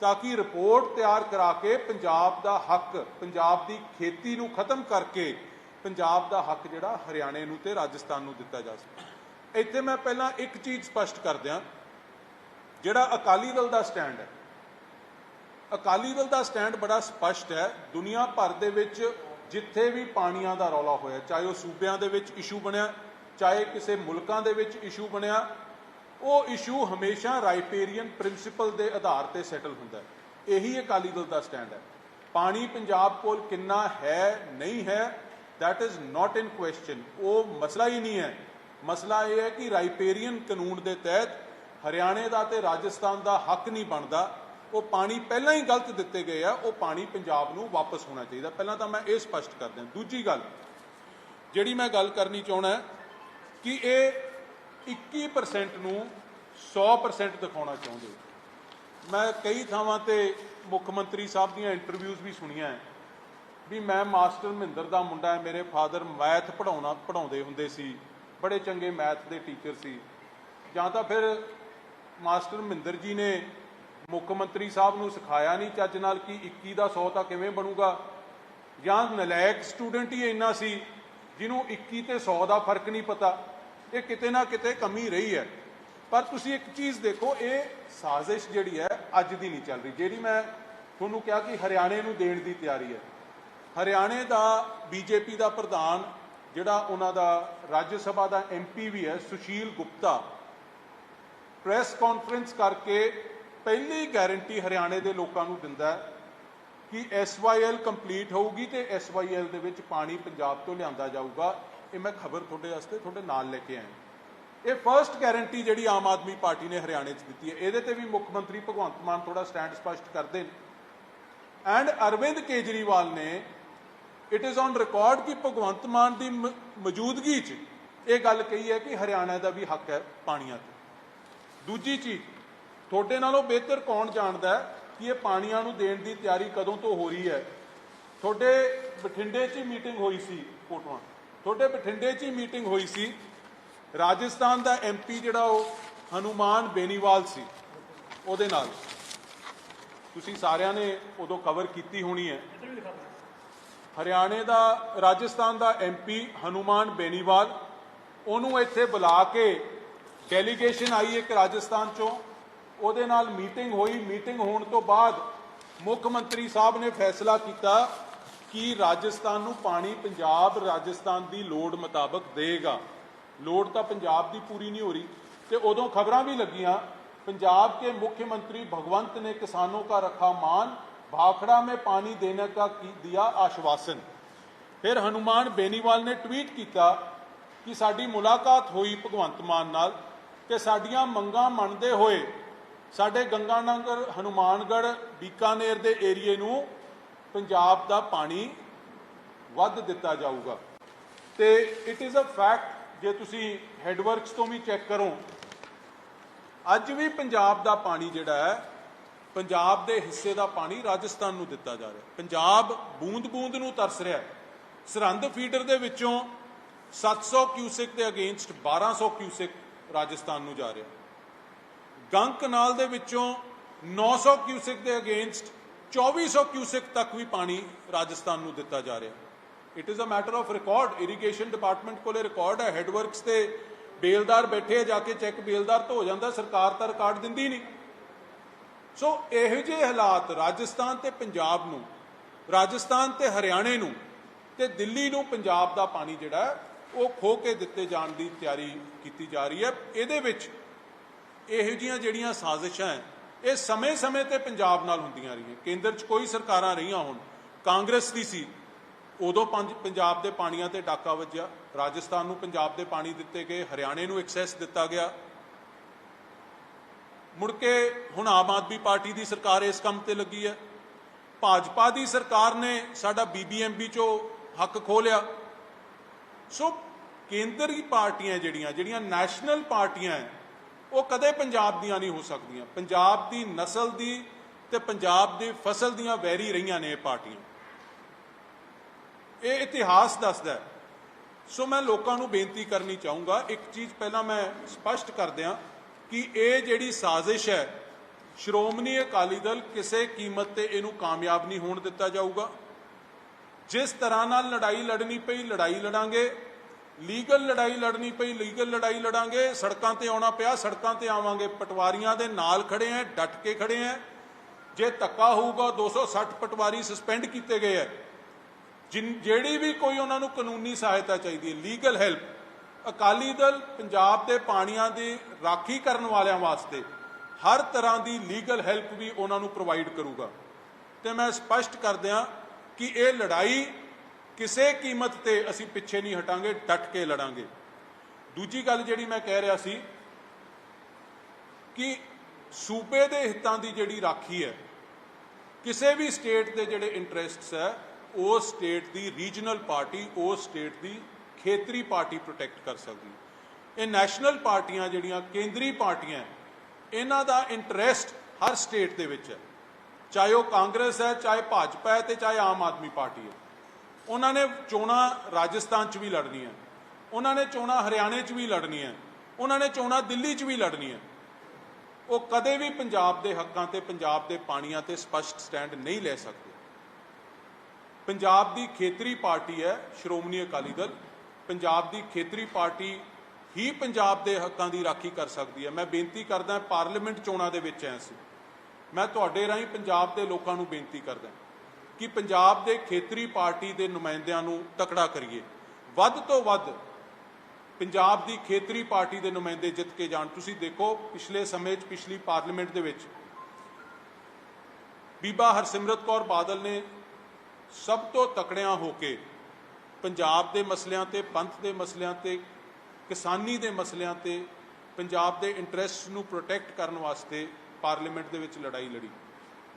ਤਾਂ ਕਿ ਰਿਪੋਰਟ ਤਿਆਰ ਕਰਾ ਕੇ ਪੰਜਾਬ ਦਾ ਹੱਕ, ਪੰਜਾਬ ਦੀ ਖੇਤੀ ਨੂੰ ਖਤਮ ਕਰਕੇ ਪੰਜਾਬ ਦਾ ਹੱਕ ਜਿਹੜਾ ਹਰਿਆਣੇ ਨੂੰ ਤੇ ਰਾਜਸਥਾਨ ਨੂੰ ਦਿੱਤਾ ਜਾ ਸਕੇ। ਇੱਥੇ ਮੈਂ ਪਹਿਲਾਂ ਇੱਕ ਚੀਜ਼ ਸਪਸ਼ਟ ਕਰ ਦਿਆਂ ਜਿਹੜਾ ਅਕਾਲੀ ਦਲ ਦਾ ਸਟੈਂਡ ਹੈ। ਅਕਾਲੀ ਦਲ ਦਾ ਸਟੈਂਡ ਬੜਾ ਸਪਸ਼ਟ ਹੈ। ਦੁਨੀਆ ਭਰ ਦੇ ਵਿੱਚ ਜਿੱਥੇ ਵੀ ਪਾਣੀਆਂ ਦਾ ਰੌਲਾ ਹੋਇਆ, ਚਾਹੇ ਉਹ ਸੂਬਿਆਂ ਦੇ ਵਿੱਚ ਇਸ਼ੂ ਬਣਿਆ, ਚਾਹੇ ਕਿਸੇ ਮੁਲਕਾਂ ਦੇ ਵਿੱਚ ਇਸ਼ੂ ਬਣਿਆ, ਉਹ ਇਸ਼ੂ ਹਮੇਸ਼ਾ ਰਾਈਪੇਰੀਅਨ ਪ੍ਰਿੰਸੀਪਲ ਦੇ ਆਧਾਰ ਤੇ ਸੈਟਲ ਹੁੰਦਾ ਹੈ। ਇਹੀ ਅਕਾਲੀ ਦਲ ਦਾ ਸਟੈਂਡ ਹੈ। ਪਾਣੀ ਪੰਜਾਬ ਕੋਲ ਕਿੰਨਾ ਹੈ, ਨਹੀਂ ਹੈ, that is not in question ਉਹ ਮਸਲਾ ਹੀ ਨਹੀਂ ਹੈ। ਮਸਲਾ ਇਹ ਹੈ ਕਿ ਰਾਈਪੇਰੀਅਨ ਕਾਨੂੰਨ ਦੇ ਤਹਿਤ ਹਰਿਆਣੇ ਦਾ ਤੇ ਰਾਜਸਥਾਨ ਦਾ ਹੱਕ ਨਹੀਂ ਬਣਦਾ। ਉਹ ਪਾਣੀ ਪਹਿਲਾਂ ਹੀ ਗਲਤ ਦਿੱਤੇ ਗਏ ਆ, ਉਹ ਪਾਣੀ ਪੰਜਾਬ ਨੂੰ ਵਾਪਸ ਹੋਣਾ ਚਾਹੀਦਾ। ਪਹਿਲਾਂ ਤਾਂ ਮੈਂ ਇਹ ਸਪਸ਼ਟ ਕਰ ਦਿਆਂ। ਦੂਜੀ ਗੱਲ, ਜਿਹੜੀ ਮੈਂ ਗੱਲ ਕਰਨੀ ਚਾਹਣਾ ਕਿ ਇਹ 21% ਨੂੰ 100% ਦਿਖਾਉਣਾ ਚਾਹੁੰਦੇ ਮੈਂ ਕਈ ਥਾਵਾਂ ਤੇ ਮੁੱਖ ਮੰਤਰੀ ਸਾਹਿਬ ਦੀਆਂ ਇੰਟਰਵਿਊਜ਼ ਵੀ ਸੁਣੀਆਂ ਵੀ ਮੈਂ ਮਾਸਟਰ ਮਹਿੰਦਰ ਦਾ ਮੁੰਡਾ ਹੈ, ਮੇਰੇ ਫਾਦਰ ਮੈਥ ਪੜਾਉਣਾ ਪੜਾਉਂਦੇ ਹੁੰਦੇ ਸੀ, ਬੜੇ ਚੰਗੇ ਮੈਥ ਦੇ ਟੀਚਰ ਸੀ। ਜਾਂ ਤਾਂ ਫਿਰ ਮਾਸਟਰ ਮਹਿੰਦਰ ਜੀ ਨੇ ਮੁੱਖ ਮੰਤਰੀ ਸਾਹਿਬ ਨੂੰ ਸਿਖਾਇਆ ਨਹੀਂ ਚੱਜ ਨਾਲ ਕਿ 21 ਦਾ 100 ਤਾਂ ਕਿਵੇਂ ਬਣੂਗਾ। ਜਾਂ ਨਲਾਇਕ ਸਟੂਡੈਂਟ ਹੀ ਇੰਨਾ ਸੀ, ਜਿਹਨੂੰ 21 ਤੇ 100 ਦਾ ਫ਼ਰਕ ਨਹੀਂ ਪਤਾ। ਇਹ ਕਿਤੇ ਨਾ ਕਿਤੇ ਕਮੀ ਰਹੀ ਹੈ। ਪਰ ਤੁਸੀਂ ਇੱਕ ਚੀਜ਼ ਦੇਖੋ, ਇਹ ਸਾਜ਼ਿਸ਼ ਜਿਹੜੀ ਹੈ, ਅੱਜ ਦੀ ਨਹੀਂ ਚੱਲ ਰਹੀ। ਜਿਹੜੀ ਮੈਂ ਤੁਹਾਨੂੰ ਕਿਹਾ ਕਿ ਹਰਿਆਣੇ ਨੂੰ ਦੇਣ ਦੀ ਤਿਆਰੀ ਹੈ। ਹਰਿਆਣੇ ਦਾ ਬੀਜੇਪੀ ਦਾ ਪ੍ਰਧਾਨ, ਜਿਹੜਾ ਉਹਨਾਂ ਦਾ ਰਾਜ ਸਭਾ ਦਾ ਐਮਪੀ ਵੀ ਹੈ, ਸੁਸ਼ੀਲ ਗੁਪਤਾ, ਪ੍ਰੈਸ ਕਾਨਫਰੰਸ ਕਰਕੇ ਪਹਿਲੀ ਗਾਰੰਟੀ ਹਰਿਆਣੇ ਦੇ ਲੋਕਾਂ ਨੂੰ ਦਿੰਦਾ ਹੈ ਕਿ SYL ਕੰਪਲੀਟ ਹੋਊਗੀ ਤੇ SYL ਦੇ ਵਿੱਚ ਪਾਣੀ ਪੰਜਾਬ ਤੋਂ ਲਿਆਂਦਾ ਜਾਊਗਾ। ਇਹ ਮੈਂ ਖਬਰ ਤੁਹਾਡੇ ਵਾਸਤੇ ਤੁਹਾਡੇ ਨਾਲ ਲੈ ਕੇ ਆਇਆ। ਇਹ ਫਰਸਟ ਗਾਰੰਟੀ ਜਿਹੜੀ ਆਮ ਆਦਮੀ ਪਾਰਟੀ ਨੇ ਹਰਿਆਣੇ 'ਚ ਦਿੱਤੀ ਹੈ। ਇਹਦੇ ਤੇ ਵੀ ਮੁੱਖ ਮੰਤਰੀ ਭਗਵੰਤ ਮਾਨ ਥੋੜਾ ਸਟੈਂਡ ਸਪਸ਼ਟ ਕਰਦੇ ਨੇ। ਐਂਡ ਅਰਵਿੰਦ ਕੇਜਰੀਵਾਲ ਨੇ ਇਟ ਇਜ਼ ਔਨ ਰਿਕਾਰਡ ਕਿ ਭਗਵੰਤ ਮਾਨ ਦੀ ਮ- ਮੌਜੂਦਗੀ 'ਚ ਇਹ ਗੱਲ ਕਹੀ ਹੈ ਕਿ ਹਰਿਆਣਾ ਦਾ ਵੀ ਹੱਕ ਹੈ ਪਾਣੀਆਂ ਤੇ। ਦੂਜੀ ਚੀਜ਼ ਤੁਹਾਡੇ ਨਾਲੋਂ ਬਿਹਤਰ ਕੌਣ ਜਾਣਦਾ ਹੈ ਕਿ ਇਹ ਪਾਣੀਆਂ ਨੂੰ ਦੇਣ ਦੀ ਤਿਆਰੀ ਕਦੋਂ ਤੋਂ ਹੋ ਰਹੀ ਹੈ? ਤੁਹਾਡੇ ਬਠਿੰਡੇ 'ਚ ਹੀ ਮੀਟਿੰਗ ਹੋਈ ਸੀ ਫੋਟੋਆਂ ਤੁਹਾਡੇ ਬਠਿੰਡੇ 'ਚ ਹੀ ਮੀਟਿੰਗ ਹੋਈ ਸੀ। ਰਾਜਸਥਾਨ ਦਾ ਐਮਪੀ ਜਿਹੜਾ ਉਹ, ਹਨੂਮਾਨ ਬੇਨੀਵਾਲ ਸੀ, ਉਹਦੇ ਨਾਲ। ਤੁਸੀਂ ਸਾਰਿਆਂ ਨੇ ਉਦੋਂ ਕਵਰ ਕੀਤੀ ਹੋਣੀ ਹੈ। ਹਰਿਆਣੇ ਦਾ, ਰਾਜਸਥਾਨ ਦਾ ਐਮਪੀ ਹਨੂਮਾਨ ਬੇਨੀਵਾਲ, ਉਹਨੂੰ ਇੱਥੇ ਬੁਲਾ ਕੇ ਡੈਲੀਗੇਸ਼ਨ ਆਈ ਇੱਕ ਰਾਜਸਥਾਨ ਚੋਂ। ਉਹਦੇ ਨਾਲ ਮੀਟਿੰਗ ਹੋਈ ਮੀਟਿੰਗ ਹੋਣ ਤੋਂ ਬਾਅਦ ਮੁੱਖ ਮੰਤਰੀ ਸਾਹਿਬ ਨੇ ਫੈਸਲਾ ਕੀਤਾ ਕਿ ਰਾਜਸਥਾਨ ਨੂੰ ਪਾਣੀ ਪੰਜਾਬ ਰਾਜਸਥਾਨ ਦੀ ਲੋੜ ਮੁਤਾਬਕ ਦੇਗਾ ਲੋੜ ਤਾਂ ਪੰਜਾਬ ਦੀ ਪੂਰੀ ਨਹੀਂ ਹੋ ਰਹੀ ਤੇ ਉਦੋਂ ਖਬਰਾਂ ਵੀ ਲੱਗੀਆਂ पंजाब के मुख्यमंत्री भगवंत ने किसानों का रखा मान भाखड़ा में पानी देने का की दिया आश्वासन ਫਿਰ ਹਨੂਮਾਨ ਬੇਨੀਵਾਲ ਨੇ ਟਵੀਟ ਕੀਤਾ ਕਿ ਸਾਡੀ ਮੁਲਾਕਾਤ ਹੋਈ ਭਗਵੰਤ ਮਾਨ ਨਾਲ ਤੇ ਸਾਡੀਆਂ ਮੰਗਾਂ ਮੰਨਦੇ ਹੋਏ ਸਾਡੇ ਗੰਗਾਨਗਰ, ਹਨੂਮਾਨਗੜ੍ਹ, ਬੀਕਾਨੇਰ ਦੇ ਏਰੀਏ ਨੂੰ ਪੰਜਾਬ ਦਾ ਪਾਣੀ ਵੱਧ ਦਿੱਤਾ ਜਾਊਗਾ। ਤੇ ਇਟ ਇਜ਼ ਅ ਫੈਕਟ ਜੇ ਤੁਸੀਂ ਹੈਡਵਰਕਸ ਤੋਂ ਵੀ ਚੈੱਕ ਕਰੋ, ਅੱਜ ਵੀ ਪੰਜਾਬ ਦਾ ਪਾਣੀ ਜਿਹੜਾ ਹੈ, ਪੰਜਾਬ ਦੇ ਹਿੱਸੇ ਦਾ ਪਾਣੀ ਰਾਜਸਥਾਨ ਨੂੰ ਦਿੱਤਾ ਜਾ ਰਿਹਾ ਪੰਜਾਬ ਬੂੰਦ-ਬੂੰਦ ਨੂੰ ਤਰਸ ਰਿਹਾ ਹੈ। ਸਰਹੰਦ ਫੀਡਰ ਦੇ ਵਿੱਚੋਂ 700 ਕਿਊਸਿਕ ਦੇ ਅਗੇਂਸਟ 1200 ਕਿਊਸਿਕ ਰਾਜਸਥਾਨ ਨੂੰ ਜਾ ਰਿਹਾ ਗੰਗ ਕਨਾਲ ਦੇ ਵਿੱਚੋਂ 900 ਕਿਊਸਿਕ ਦੇ ਅਗੇਂਸਟ 2400 ਕਿਊਸਿਕ ਤੱਕ ਵੀ ਪਾਣੀ ਰਾਜਸਥਾਨ ਨੂੰ ਦਿੱਤਾ ਜਾ ਰਿਹਾ। It is a matter of record irrigation department ਕੋਲੇ ਰਿਕਾਰਡ ਹੈ। ਹੈਡਵਰਕਸ ਤੇ ਬੇਲਦਾਰ ਬੈਠੇ ਜਾ ਕੇ ਚੈੱਕ ਬੇਲਦਾਰ ਤੋਂ ਹੋ ਜਾਂਦਾ, ਸਰਕਾਰ ਤਾਂ ਰਿਕਾਰਡ ਦਿੰਦੀ ਨਹੀਂ। ਸੋ ਇਹੋ ਜਿਹੇ ਹਾਲਾਤ ਰਾਜਸਥਾਨ ਤੇ ਪੰਜਾਬ ਨੂੰ, ਰਾਜਸਥਾਨ ਤੇ ਹਰਿਆਣੇ ਨੂੰ ਤੇ ਦਿੱਲੀ ਨੂੰ ਪੰਜਾਬ ਦਾ ਪਾਣੀ ਜਿਹੜਾ ਉਹ ਖੋ ਕੇ ਦਿੱਤੇ ਜਾਣ ਦੀ ਤਿਆਰੀ ਕੀਤੀ ਜਾ ਰਹੀ ਹੈ। ਇਹਦੇ ਵਿੱਚ ਇਹੋ ਜਿਹੀਆਂ ਜਿਹੜੀਆਂ ਸਾਜ਼ਿਸ਼ਾਂ ਹੈ, ਇਹ ਸਮੇਂ-ਸਮੇਂ ਤੇ ਪੰਜਾਬ ਨਾਲ ਹੁੰਦੀਆਂ ਰਹੀਆਂ। ਕੇਂਦਰ 'ਚ ਕੋਈ ਸਰਕਾਰਾਂ ਰਹੀਆਂ ਹੁਣ, ਕਾਂਗਰਸ ਦੀ ਸੀ, ਉਦੋਂ ਪੰਜ ਪੰਜਾਬ ਦੇ ਪਾਣੀਆਂ ਤੇ ਡਾਕਾ ਵੱਜਿਆ, ਰਾਜਸਥਾਨ ਨੂੰ ਪੰਜਾਬ ਦੇ ਪਾਣੀ ਦਿੱਤੇ ਗਏ, ਹਰਿਆਣੇ ਨੂੰ ਐਕਸੈਸ ਦਿੱਤਾ ਗਿਆ। ਮੁੜ ਕੇ ਹੁਣ ਆਮ ਆਦਮੀ ਪਾਰਟੀ ਦੀ ਸਰਕਾਰ ਇਸ ਕੰਮ ਤੇ ਲੱਗੀ ਹੈ। ਭਾਜਪਾ ਦੀ ਸਰਕਾਰ ਨੇ ਸਾਡਾ ਬੀਬੀਐਮਬੀ ਚੋਂ ਹੱਕ ਖੋਹ ਲਿਆ ਸੋ ਕੇਂਦਰੀ ਪਾਰਟੀਆਂ ਜਿਹੜੀਆਂ ਜਿਹੜੀਆਂ ਨੈਸ਼ਨਲ ਪਾਰਟੀਆਂ ਹੈ ਉਹ ਕਦੇ ਪੰਜਾਬ ਦੀਆਂ ਨਹੀਂ ਹੋ ਸਕਦੀਆਂ। ਪੰਜਾਬ ਦੀ ਨਸਲ ਦੀ ਤੇ ਪੰਜਾਬ ਦੀ ਫਸਲ ਦੀਆਂ ਵੈਰੀ ਰਹੀਆਂ ਨੇ ਇਹ ਪਾਰਟੀਆਂ। ਇਹ ਇਤਿਹਾਸ ਦੱਸਦਾ ਹੈ। ਸੋ ਮੈਂ ਲੋਕਾਂ ਨੂੰ ਬੇਨਤੀ ਕਰਨੀ ਚਾਹੂੰਗਾ, ਇੱਕ ਚੀਜ਼ ਪਹਿਲਾਂ ਮੈਂ ਸਪਸ਼ਟ ਕਰ ਦਿਆਂ ਕਿ ਇਹ ਜਿਹੜੀ ਸਾਜ਼ਿਸ਼ ਹੈ, ਸ਼੍ਰੋਮਣੀ ਅਕਾਲੀ ਦਲ ਕਿਸੇ ਕੀਮਤ ਤੇ ਇਹਨੂੰ ਕਾਮਯਾਬ ਨਹੀਂ ਹੋਣ ਦਿੱਤਾ ਜਾਊਗਾ। ਜਿਸ ਤਰ੍ਹਾਂ ਨਾਲ ਲੜਾਈ ਲੜਨੀ ਪਈ, ਲੜਾਈ ਲੜਾਂਗੇ ਲੀਗਲ ਲੜਾਈ ਲੜਨੀ ਪਈ, ਲੀਗਲ ਲੜਾਈ ਲੜਾਂਗੇ, ਸੜਕਾਂ ਤੇ ਆਉਣਾ ਪਿਆ, ਸੜਕਾਂ ਤੇ ਆਵਾਂਗੇ। ਪਟਵਾਰੀਆਂ ਦੇ ਨਾਲ ਖੜੇ ਆ ਡਟ ਕੇ ਖੜੇ ਆ ਜੇ ਧੱਕਾ ਹੋਊਗਾ 260 ਪਟਵਾਰੀ ਸਸਪੈਂਡ ਕੀਤੇ ਗਏ ਆ ਜਿਨ, ਜਿਹੜੀ ਵੀ ਕੋਈ ਉਹਨਾਂ ਨੂੰ ਕਾਨੂੰਨੀ ਸਹਾਇਤਾ ਚਾਹੀਦੀ ਹੈ ਲੀਗਲ ਹੈਲਪ। ਅਕਾਲੀ ਦਲ ਪੰਜਾਬ ਦੇ ਪਾਣੀਆਂ ਦੀ ਰਾਖੀ ਕਰਨ ਵਾਲਿਆਂ ਵਾਸਤੇ ਹਰ ਤਰ੍ਹਾਂ ਦੀ ਲੀਗਲ ਹੈਲਪ ਵੀ ਉਹਨਾਂ ਨੂੰ ਪ੍ਰੋਵਾਈਡ ਕਰੂਗਾ। ਤੇ ਮੈਂ ਸਪਸ਼ਟ ਕਰ ਦਿਆਂ ਕਿ ਇਹ ਲੜਾਈ ਕਿਸੇ ਕੀਮਤ ਤੇ ਅਸੀਂ ਪਿੱਛੇ ਨਹੀਂ ਹਟਾਂਗੇ, ਡਟ ਕੇ ਲੜਾਂਗੇ। ਦੂਜੀ ਗੱਲ ਜਿਹੜੀ ਮੈਂ ਕਹਿ ਰਿਹਾ ਸੀ ਕਿ ਸੂਬੇ ਦੇ ਹਿੱਤਾਂ ਦੀ ਜਿਹੜੀ ਰਾਖੀ ਹੈ, ਕਿਸੇ ਵੀ ਸਟੇਟ ਦੇ ਜਿਹੜੇ ਇੰਟਰਸਟਸ ਹੈ, ਉਹ ਸਟੇਟ ਦੀ ਰੀਜਨਲ ਪਾਰਟੀ ਉਸ ਸਟੇਟ ਦੀ ਖੇਤਰੀ ਪਾਰਟੀ ਪ੍ਰੋਟੈਕਟ ਕਰ ਸਕਦੀ ਇਹ ਨੈਸ਼ਨਲ ਪਾਰਟੀਆਂ ਜਿਹੜੀਆਂ ਕੇਂਦਰੀ ਪਾਰਟੀਆਂ ਇਹਨਾਂ ਦਾ ਇੰਟਰਸਟ ਹਰ ਸਟੇਟ ਦੇ ਵਿੱਚ ਹੈ। ਚਾਹੇ ਉਹ ਕਾਂਗਰਸ ਹੈ, ਚਾਹੇ ਭਾਜਪਾ ਹੈ ਤੇ ਚਾਹੇ ਆਮ ਆਦਮੀ ਪਾਰਟੀ ਹੈ। ਉਹਨਾਂ ਨੇ ਚੋਣਾਂ ਰਾਜਸਥਾਨ 'ਚ ਵੀ ਲੜਨੀਆਂ ਉਹਨਾਂ ਨੇ ਚੋਣਾਂ ਹਰਿਆਣੇ 'ਚ ਵੀ ਲੜਨੀਆਂ ਉਹਨਾਂ ਨੇ ਚੋਣਾਂ ਦਿੱਲੀ 'ਚ ਵੀ ਲੜਨੀਆਂ ਉਹ ਕਦੇ ਵੀ ਪੰਜਾਬ ਦੇ ਹੱਕਾਂ ਤੇ, ਪੰਜਾਬ ਦੇ ਪਾਣੀਆਂ ਤੇ ਸਪਸ਼ਟ ਸਟੈਂਡ ਨਹੀਂ ਲੈ ਸਕਦੇ। ਪੰਜਾਬ ਦੀ ਖੇਤਰੀ ਪਾਰਟੀ ਹੈ, ਸ਼੍ਰੋਮਣੀ ਅਕਾਲੀ ਦਲ। ਪੰਜਾਬ ਦੀ ਖੇਤਰੀ ਪਾਰਟੀ ਹੀ ਪੰਜਾਬ ਦੇ ਹੱਕਾਂ ਦੀ ਰਾਖੀ ਕਰ ਸਕਦੀ ਹੈ। ਮੈਂ ਬੇਨਤੀ ਕਰਦਾ ਪਾਰਲੀਮੈਂਟ ਚੋਣਾਂ ਦੇ ਵਿੱਚ ਐ ਸੀ। ਮੈਂ ਤੁਹਾਡੇ ਰਾਹੀਂ ਪੰਜਾਬ ਦੇ ਲੋਕਾਂ ਨੂੰ ਬੇਨਤੀ ਕਰਦਾ ਕਿ ਪੰਜਾਬ ਦੇ ਖੇਤਰੀ ਪਾਰਟੀ ਦੇ ਨੁਮਾਇੰਦਿਆਂ ਨੂੰ ਤਕੜਾ ਕਰੀਏ। ਵੱਧ ਤੋਂ ਵੱਧ ਪੰਜਾਬ ਦੀ ਖੇਤਰੀ ਪਾਰਟੀ ਦੇ ਨੁਮਾਇੰਦੇ ਜਿੱਤ ਕੇ ਜਾਣ। ਤੁਸੀਂ ਦੇਖੋ ਪਿਛਲੇ ਸਮੇਂ 'ਚ, ਪਿਛਲੀ ਪਾਰਲੀਮੈਂਟ ਦੇ ਵਿੱਚ ਬੀਬਾ ਹਰਸਿਮਰਤ ਕੌਰ ਬਾਦਲ ਨੇ ਸਭ ਤੋਂ ਤਕੜਿਆਂ ਹੋ ਕੇ ਪੰਜਾਬ ਦੇ ਮਸਲਿਆਂ ਤੇ, ਪੰਥ ਦੇ ਮਸਲਿਆਂ ਤੇ, ਕਿਸਾਨੀ ਦੇ ਮਸਲਿਆਂ ਤੇ ਪੰਜਾਬ ਦੇ ਇੰਟਰਸਟ ਨੂੰ ਪ੍ਰੋਟੈਕਟ ਕਰਨ ਵਾਸਤੇ ਪਾਰਲੀਮੈਂਟ ਦੇ ਵਿੱਚ ਲੜਾਈ ਲੜੀ।